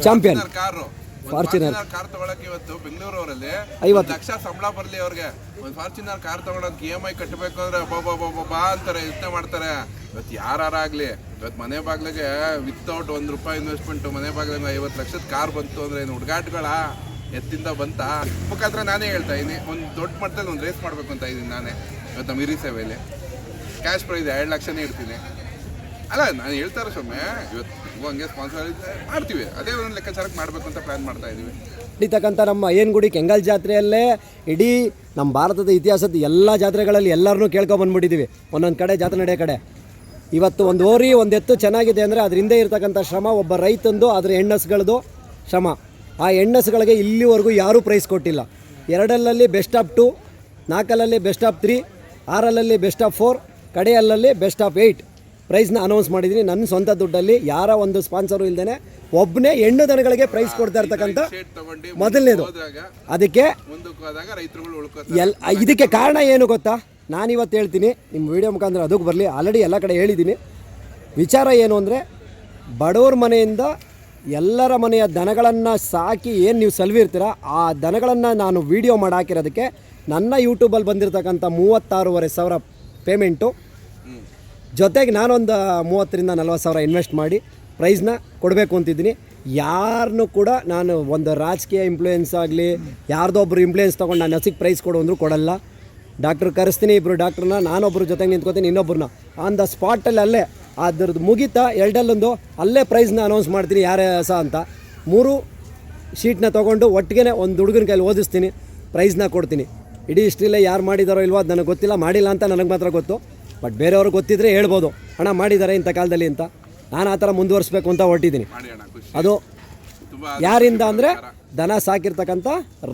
ಚಾಂಪಿಯನ್ ಕಾರು. ಫಾರ್ಚುನರ್ ಕಾರ್ ತಗೊಳಕ್ ಇವತ್ತು ಬೆಂಗಳೂರವರಲ್ಲಿ ಐವತ್ತು. ಲಕ್ಷ ಸಂಬಳ ಬರ್ಲಿ ಅವ್ರಿಗೆ. ಒಂದು ಫಾರ್ಚುನರ್ ಕಾರ್ ತಗೊಳಕ್ ಇ ಎಂ ಐ ಕಟ್ಟಬೇಕು ಅಂದ್ರೆ ಬಾ ಅಂತಾರೆ ಯೋಚನೆ ಮಾಡ್ತಾರೆ. ಇವತ್ತು ಯಾರಾಗ್ಲಿ ಇವತ್ತು ಮನೆ ಬಾಗ್ಲಿಗೆ ವಿತೌಟ್ ಒಂದು ರೂಪಾಯಿ ಇನ್ವೆಸ್ಟ್ಮೆಂಟ್ ಮನೆ ಬಾಗ್ಲಿಗೆ ಐವತ್ತು ಲಕ್ಷದ ಕಾರ್ ಬಂತು ಅಂದ್ರೆ ಏನು ಹುಡುಗಾಟಗಳ ಎತ್ತಿಂದ ಬಂತ? ಮುಖಾಂತರ ನಾನೇ ಹೇಳ್ತಾ ಇದ್ದೀನಿ ಒಂದು ದೊಡ್ಡ ಮಟ್ಟದಲ್ಲಿ ಒಂದು ರೇಸ್ ಮಾಡ್ಬೇಕು ಅಂತ ಇದ್ದೀನಿ ನಾನೇ. ಇವತ್ತು ನಮ್ಮ ಹಿರಿ ಸೇವೆಯಲ್ಲಿ. ಕ್ಯಾಶ್ ಪ್ರೈಸ್ ಎರಡು ಲಕ್ಷನೇ ಇಡ್ತೀನಿ. ಅಲ್ಲ, ನಾನು ಹೇಳ್ತಾರೆ ಸೊಮ್ಮೆ ಇವತ್ತು ಹಂಗೆ ಸ್ಪಾನ್ಸರ್ ಮಾಡ್ತೀವಿ. ಅದೇ ಒಂದು ಲೆಕ್ಕಾಚಾರಕ್ಕೆ ಮಾಡಬೇಕು ಅಂತ ಪ್ಲ್ಯಾನ್ ಮಾಡ್ತಾ ಇದ್ದೀವಿ ನಡೀತಕ್ಕಂಥ ನಮ್ಮ ಅಯ್ಯನಗುಡಿ ಕೆಂಗಲ್ ಜಾತ್ರೆಯಲ್ಲೇ ಇಡೀ ನಮ್ಮ ಭಾರತದ ಇತಿಹಾಸದ ಎಲ್ಲ ಜಾತ್ರೆಗಳಲ್ಲಿ ಎಲ್ಲರನ್ನೂ ಕೇಳ್ಕೊಬಂದ್ಬಿಟ್ಟಿದ್ದೀವಿ ಒಂದೊಂದು ಕಡೆ, ಜಾತ್ರೆ ನಡೆಯೋ ಕಡೆ. ಇವತ್ತು ಒಂದು ಓರಿ, ಒಂದು ಎತ್ತು ಚೆನ್ನಾಗಿದೆ ಅಂದರೆ ಅದ್ರ ಹಿಂದೆ ಇರ್ತಕ್ಕಂಥ ಶ್ರಮ, ಒಬ್ಬ ರೈತಂದು ಅದರ ಹೆಣ್ಣಸ್ಗಳದು ಶ್ರಮ. ಆ ಹೆಣ್ಣಸ್ಗಳಿಗೆ ಇಲ್ಲಿವರೆಗೂ ಯಾರೂ ಪ್ರೈಸ್ ಕೊಟ್ಟಿಲ್ಲ. ಎರಡಲ್ಲಲ್ಲಿ ಬೆಸ್ಟ್ ಆಫ್ ಟು ನಾಲ್ಕಲ್ಲಲ್ಲಿ ಬೆಸ್ಟ್ ಆಫ್ ತ್ರೀ ಆರಲ್ಲಲ್ಲಿ ಬೆಸ್ಟ್ ಆಫ್ ಫೋರ್ ಕಡೆಯಲ್ಲಲ್ಲಿ ಬೆಸ್ಟ್ ಆಫ್ ಏಯ್ಟ್ ಪ್ರೈಸ್ನ ಅನೌನ್ಸ್ ಮಾಡಿದ್ದೀನಿ. ನನ್ನ ಸ್ವಂತ ದುಡ್ಡಲ್ಲಿ ಯಾರ ಒಂದು ಸ್ಪಾನ್ಸರು ಇಲ್ಲದೇನೆ ಒಬ್ಬನೇ ಹೆಣ್ಣು ದನಗಳಿಗೆ ಪ್ರೈಸ್ ಕೊಡ್ತಾ ಇರ್ತಕ್ಕಂಥ ಮೊದಲನೇದು. ಅದಕ್ಕೆ ಎಲ್ ಇದಕ್ಕೆ ಕಾರಣ ಏನು ಗೊತ್ತಾ? ನಾನಿವತ್ತು ಹೇಳ್ತೀನಿ ನಿಮ್ಮ ವಿಡಿಯೋ ಮುಖಾಂತರ ಅದಕ್ಕೆ ಬರಲಿ. ಆಲ್ರೆಡಿ ಎಲ್ಲ ಕಡೆ ಹೇಳಿದ್ದೀನಿ. ವಿಚಾರ ಏನು ಅಂದರೆ ಬಡವ್ರ ಮನೆಯಿಂದ ಎಲ್ಲರ ಮನೆಯ ದನಗಳನ್ನು ಸಾಕಿ ಏನು ನೀವು ಸಲ್ವಿರ್ತೀರ ಆ ದನಗಳನ್ನು ನಾನು ವಿಡಿಯೋ ಮಾಡಿ ಹಾಕಿರೋದಕ್ಕೆ ನನ್ನ ಯೂಟ್ಯೂಬಲ್ಲಿ ಬಂದಿರತಕ್ಕಂಥ ಮೂವತ್ತಾರೂವರೆ ಸಾವಿರ ಪೇಮೆಂಟು. ಜೊತೆಗೆ ನಾನೊಂದು ಮೂವತ್ತರಿಂದ ನಲ್ವತ್ತು ಸಾವಿರ ಇನ್ವೆಸ್ಟ್ ಮಾಡಿ ಪ್ರೈಸ್ನ ಕೊಡಬೇಕು ಅಂತಿದ್ದೀನಿ. ಯಾರನ್ನೂ ಕೂಡ ನಾನು ಒಂದು ರಾಜಕೀಯ ಇಂಪ್ಲೂಯೆನ್ಸ್ ಆಗಲಿ ಯಾರ್ದೊಬ್ರು ಇಂಪ್ಲೂಯೆನ್ಸ್ ತೊಗೊಂಡು ನಾನು ಹಸಿಗೆ ಪ್ರೈಸ್ ಕೊಡು ಅಂದರೂ ಕೊಡಲ್ಲ. ಡಾಕ್ಟ್ರ್ ಕರೆಸ್ತೀನಿ ಇಬ್ಬರು ಡಾಕ್ಟ್ರನ್ನ ನಾನೊಬ್ಬರು ಜೊತೆಗೆ ನಿಂತ್ಕೋತೀನಿ ಇನ್ನೊಬ್ಬರನ್ನ ಆನ್ ದ ಸ್ಪಾಟಲ್ಲಿ ಅಲ್ಲೇ ಅದ್ರದ್ದು ಮುಗೀತಾ, ಎರಡಲ್ಲೊಂದು, ಅಲ್ಲೇ ಪ್ರೈಸ್ನ ಅನೌನ್ಸ್ ಮಾಡ್ತೀನಿ ಯಾರೇ ಸಹ ಅಂತ. ಮೂರು ಶೀಟ್ನ ತೊಗೊಂಡು ಒಟ್ಟಿಗೆ ಒಂದು ಹುಡುಗನ ಕೈಲಿ ಓದಿಸ್ತೀನಿ ಪ್ರೈಸ್ನ ಕೊಡ್ತೀನಿ. ಇಡೀ ಇಷ್ಟಿಲ್ಲ ಯಾರು ಮಾಡಿದಾರೋ ಇಲ್ವೋ ಅದು ನನಗೆ ಗೊತ್ತಿಲ್ಲ ಮಾಡಿಲ್ಲ ಅಂತ ನನಗೆ ಮಾತ್ರ ಗೊತ್ತು. ಬಟ್ ಬೇರೆಯವ್ರಿಗೆ ಗೊತ್ತಿದ್ರೆ ಹೇಳ್ಬೋದು. ಅಣ್ಣ ಮಾಡಿದ್ದಾರೆ ಇಂಥ ಕಾಲದಲ್ಲಿ ಅಂತ. ನಾನು ಆ ಥರ ಮುಂದುವರಿಸ್ಬೇಕು ಅಂತ ಹೊರಟಿದ್ದೀನಿ. ಅದು ಯಾರಿಂದ ಅಂದರೆ ದನ ಸಾಕಿರ್ತಕ್ಕಂಥ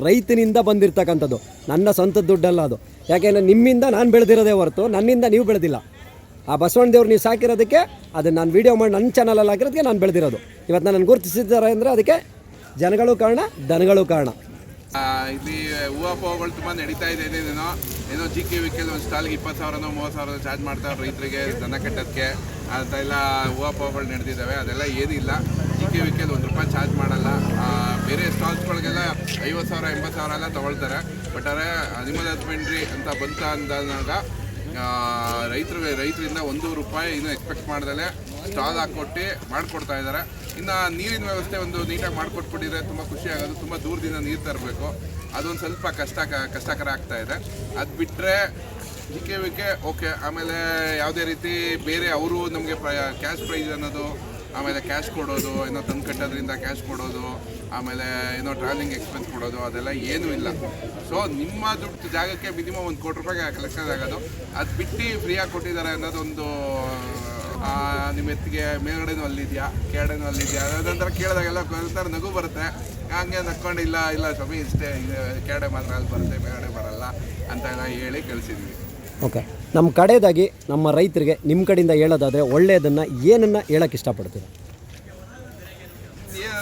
ರೈತನಿಂದ ಬಂದಿರತಕ್ಕಂಥದ್ದು. ನನ್ನ ಸ್ವಂತ ದುಡ್ಡಲ್ಲ ಅದು. ಯಾಕೆಂದರೆ ನಿಮ್ಮಿಂದ ನಾನು ಬೆಳೆದಿರೋದೇ ಹೊರತು ನನ್ನಿಂದ ನೀವು ಬೆಳೆದಿಲ್ಲ. ಆ ಬಸವಣ್ಣ ದೇವ್ರು ನೀವು ಸಾಕಿರೋದಕ್ಕೆ ಅದು ನಾನು ವೀಡಿಯೋ ಮಾಡಿ ನನ್ನ ಚಾನಲಲ್ಲಿ ಹಾಕಿರೋದಕ್ಕೆ ನಾನು ಬೆಳೆದಿರೋದು. ಇವತ್ತು ನಾನು ಗುರುತಿಸಿದ್ದಾರೆ ಅಂದರೆ ಅದಕ್ಕೆ ಜನಗಳು ಕಾರಣ ದನಗಳು ಕಾರಣ. ಇಲ್ಲಿ ಹೂವಪ್ಪಗಳು ತುಂಬಾ ನಡೀತಾ ಇದೆ ಏನೇನೋ ಏನೋ ಜಿ ಕೆ ವಿಕೆಲ್ ಒಂದು ಸ್ಟಾಲ್ಗೆ ಇಪ್ಪತ್ತು ಸಾವಿರನೋ ಮೂವತ್ತು ಸಾವಿರ ಚಾರ್ಜ್ ಮಾಡ್ತಾರೆ ರೈತರಿಗೆ ದನ ಕಟ್ಟೋದಕ್ಕೆ. ಅದೆಲ್ಲ ಹೂವಪ್ಪಗಳು ನಡೆದಿದ್ದಾವೆ, ಅದೆಲ್ಲ ಏನಿಲ್ಲ. ಜಿ ಕೆ ವಿಕೆಲ್ ಒಂದು ರೂಪಾಯಿ ಚಾರ್ಜ್ ಮಾಡಲ್ಲ. ಬೇರೆ ಸ್ಟಾಲ್ಸ್ಗಳಿಗೆಲ್ಲ ಐವತ್ತು ಸಾವಿರ, ಎಂಬತ್ತು ಸಾವಿರ ಎಲ್ಲ ತೊಗೊಳ್ತಾರೆ. ಬಟ್ ಆದರೆ ಅನಿಮಲ್ ಹಸ್ಬೆಂಡ್ರಿ ಅಂತ ಬಂತ ಅಂದಾಗ ರೈತರು ರೈತರಿಂದ ಒಂದು ರೂಪಾಯಿ ಇನ್ನೂ ಎಕ್ಸ್ಪೆಕ್ಟ್ ಮಾಡ್ದಲೆ ಸ್ಟಾಲ್ ಹಾಕ್ಕೊಟ್ಟು ಮಾಡಿಕೊಡ್ತಾ ಇದ್ದಾರೆ ಇನ್ನು ನೀರಿನ ವ್ಯವಸ್ಥೆ ಒಂದು ನೀಟಾಗಿ ಮಾಡಿಕೊಟ್ಬಿಟ್ಟಿದ್ರೆ ತುಂಬ ಖುಷಿ ಆಗೋದು, ತುಂಬ ದೂರದಿಂದ ನೀರು ತರಬೇಕು. ಅದೊಂದು ಸ್ವಲ್ಪ ಕಷ್ಟ, ಕಷ್ಟಕರ ಆಗ್ತಾ ಇದೆ. ಅದು ಬಿಟ್ಟರೆ ಜಿ ಕೆ ವಿಕೆ ಓಕೆ ಆಮೇಲೆ ಯಾವುದೇ ರೀತಿ ಬೇರೆ ಅವರು ನಮಗೆ ಕ್ಯಾಶ್ ಪ್ರೈಸ್ ಅನ್ನೋದು, ಆಮೇಲೆ ಕ್ಯಾಶ್ ಕೊಡೋದು, ಏನೋ ತಂದು ಕಟ್ಟೋದ್ರಿಂದ ಕ್ಯಾಶ್ ಕೊಡೋದು ಆಮೇಲೆ, ಏನೋ ಟ್ರಾವೆಲಿಂಗ್ ಎಕ್ಸ್ಪೆನ್ಸ್ ಕೊಡೋದು, ಅದೆಲ್ಲ ಏನೂ ಇಲ್ಲ. ಸೊ ನಿಮ್ಮ ದುಡ್ಡು ಜಾಗಕ್ಕೆ ಮಿನಿಮಮ್ ಒಂದು ಕೋಟಿ ರೂಪಾಯಿಗೆ ಕಲೆಕ್ಷನ್ ಆಗೋದು ಅದು. ಬಿಟ್ಟು ಫ್ರೀಯಾಗಿ ಕೊಟ್ಟಿದ್ದಾರೆ ಅನ್ನೋದೊಂದು ನಿಮ್ಮ ಎತ್ತಿಗೆ ಮೇಲ್ಗಡೆನೂ ಅಲ್ಲಿದೆಯಾ, ಕೆಳಗಡೆನೂ ಅಲ್ಲಿದೆಯಾ? ಅದೊಂಥರ ಕೇಳಿದಾಗೆಲ್ಲ ಒಂಥರ ನಗು ಬರುತ್ತೆ. ಹಂಗೆ ನಕ್ಕೊಂಡು, ಇಲ್ಲ ಸ್ವಾಮಿ, ಇಷ್ಟೇ ಕೆಳಗಡೆ ಮಾತ್ರ ಅಲ್ಲಿ ಬರುತ್ತೆ, ಮೇಲ್ಗಡೆ ಬರಲ್ಲ ಅಂತ ಎಲ್ಲ ಹೇಳಿ ಕಳಿಸಿದ್ವಿ. ಓಕೆ. ನಮ್ಮ ಕಡೆಯದಾಗಿ ನಮ್ಮ ರೈತರಿಗೆ ನಿಮ್ಮ ಕಡೆಯಿಂದ ಹೇಳೋದಾದರೆ ಒಳ್ಳೆಯದನ್ನು ಏನನ್ನು ಹೇಳೋಕ್ಕೆ ಇಷ್ಟಪಡ್ತೀರಾ?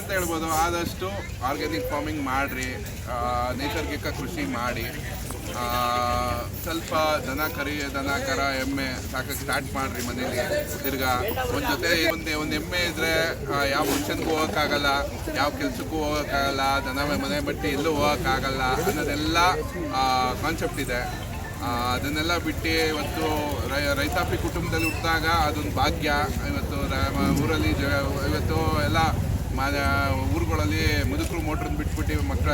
ಏನಂತ ಹೇಳ್ಬೋದು. ಆದಷ್ಟು ಆರ್ಗ್ಯಾನಿಕ್ ಫಾರ್ಮಿಂಗ್ ಮಾಡಿರಿ. ನೈಸರ್ಗಿಕ ಕೃಷಿ ಮಾಡಿ. ಸ್ವಲ್ಪ ದನ ಕರಿ, ದನ ಕರ, ಎಮ್ಮೆ ಸಾಕಕ್ಕೆ ಸ್ಟಾರ್ಟ್ ಮಾಡಿರಿ ಮನೇಲಿ. ತಿರ್ಗಾ ಒಂದು ಜೊತೆ ಒಂದು ಒಂದು ಎಮ್ಮೆ ಇದ್ದರೆ ಯಾವ ಫಂಕ್ಷನ್ಗೂ ಹೋಗೋಕ್ಕಾಗಲ್ಲ, ಯಾವ ಕೆಲಸಕ್ಕೂ ಹೋಗೋಕ್ಕಾಗಲ್ಲ, ದನ ಮನೆ ಬಟ್ಟಿ ಎಲ್ಲೂ ಹೋಗೋಕ್ಕಾಗಲ್ಲ ಅನ್ನೋದೆಲ್ಲ ಕಾನ್ಸೆಪ್ಟ್ ಇದೆ. ಅದನ್ನೆಲ್ಲ ಬಿಟ್ಟು ಇವತ್ತು ರೈ- ರೈತಾಪಿ ಕುಟುಂಬದಲ್ಲಿ ಹುಟ್ಟಿದಾಗ ಅದೊಂದು ಭಾಗ್ಯ. ಇವತ್ತು ಊರಲ್ಲಿ ಇವತ್ತು ಎಲ್ಲ ಮ ಊರುಗಳಲ್ಲಿ ಮುದುಕರು ಮೋಟ್ರನ್ನ ಬಿಟ್ಬಿಟ್ಟು ಮಕ್ಕಳ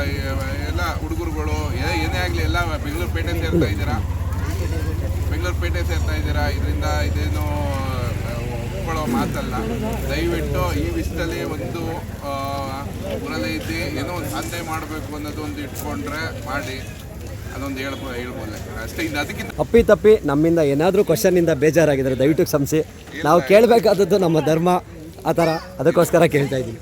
ಎಲ್ಲ ಹುಡುಗರುಗಳು ಏನೇ ಆಗಲಿ ಎಲ್ಲ ಬೆಂಗಳೂರು ಪೇಟೆ ಸೇರ್ತಾ ಇದ್ದೀರಾ? ಬೆಂಗಳೂರು ಪೇಟೆ ಸೇರ್ತಾ ಇದ್ದೀರಾ? ಇದರಿಂದ ಇದೇನು ಒಪ್ಕೊಳ್ಳೋ ಮಾತಲ್ಲ. ದಯವಿಟ್ಟು ಈ ವಿಷಯದಲ್ಲಿ ಒಂದು ಊರಲ್ಲೇ ಇದ್ದು ಏನೋ ಒಂದು ಸಾಧನೆ ಮಾಡಬೇಕು ಅನ್ನೋದು ಒಂದು ಇಟ್ಕೊಂಡ್ರೆ ಮಾಡಿ. ಅದೊಂದು ಹೇಳ್ಬೋ ಹೇಳ್ಬೋಲೆ. ಅಷ್ಟೇ ಇದು ಅದಕ್ಕಿಂತ ಅಪ್ಪಿ ತಪ್ಪಿ ನಮ್ಮಿಂದ ಏನಾದರೂ ಕ್ವಶನ್ನಿಂದ ಬೇಜಾರಾಗಿದ್ದಾರೆ ದಯವಿಟ್ಟು ಕ್ಷಮಿಸಿ. ನಾವು ಕೇಳಬೇಕಾದದ್ದು ನಮ್ಮ ಧರ್ಮ. ಆ ಥರ ಅದಕ್ಕೋಸ್ಕರ ಕೇಳ್ತಾ ಇದ್ದೀನಿ.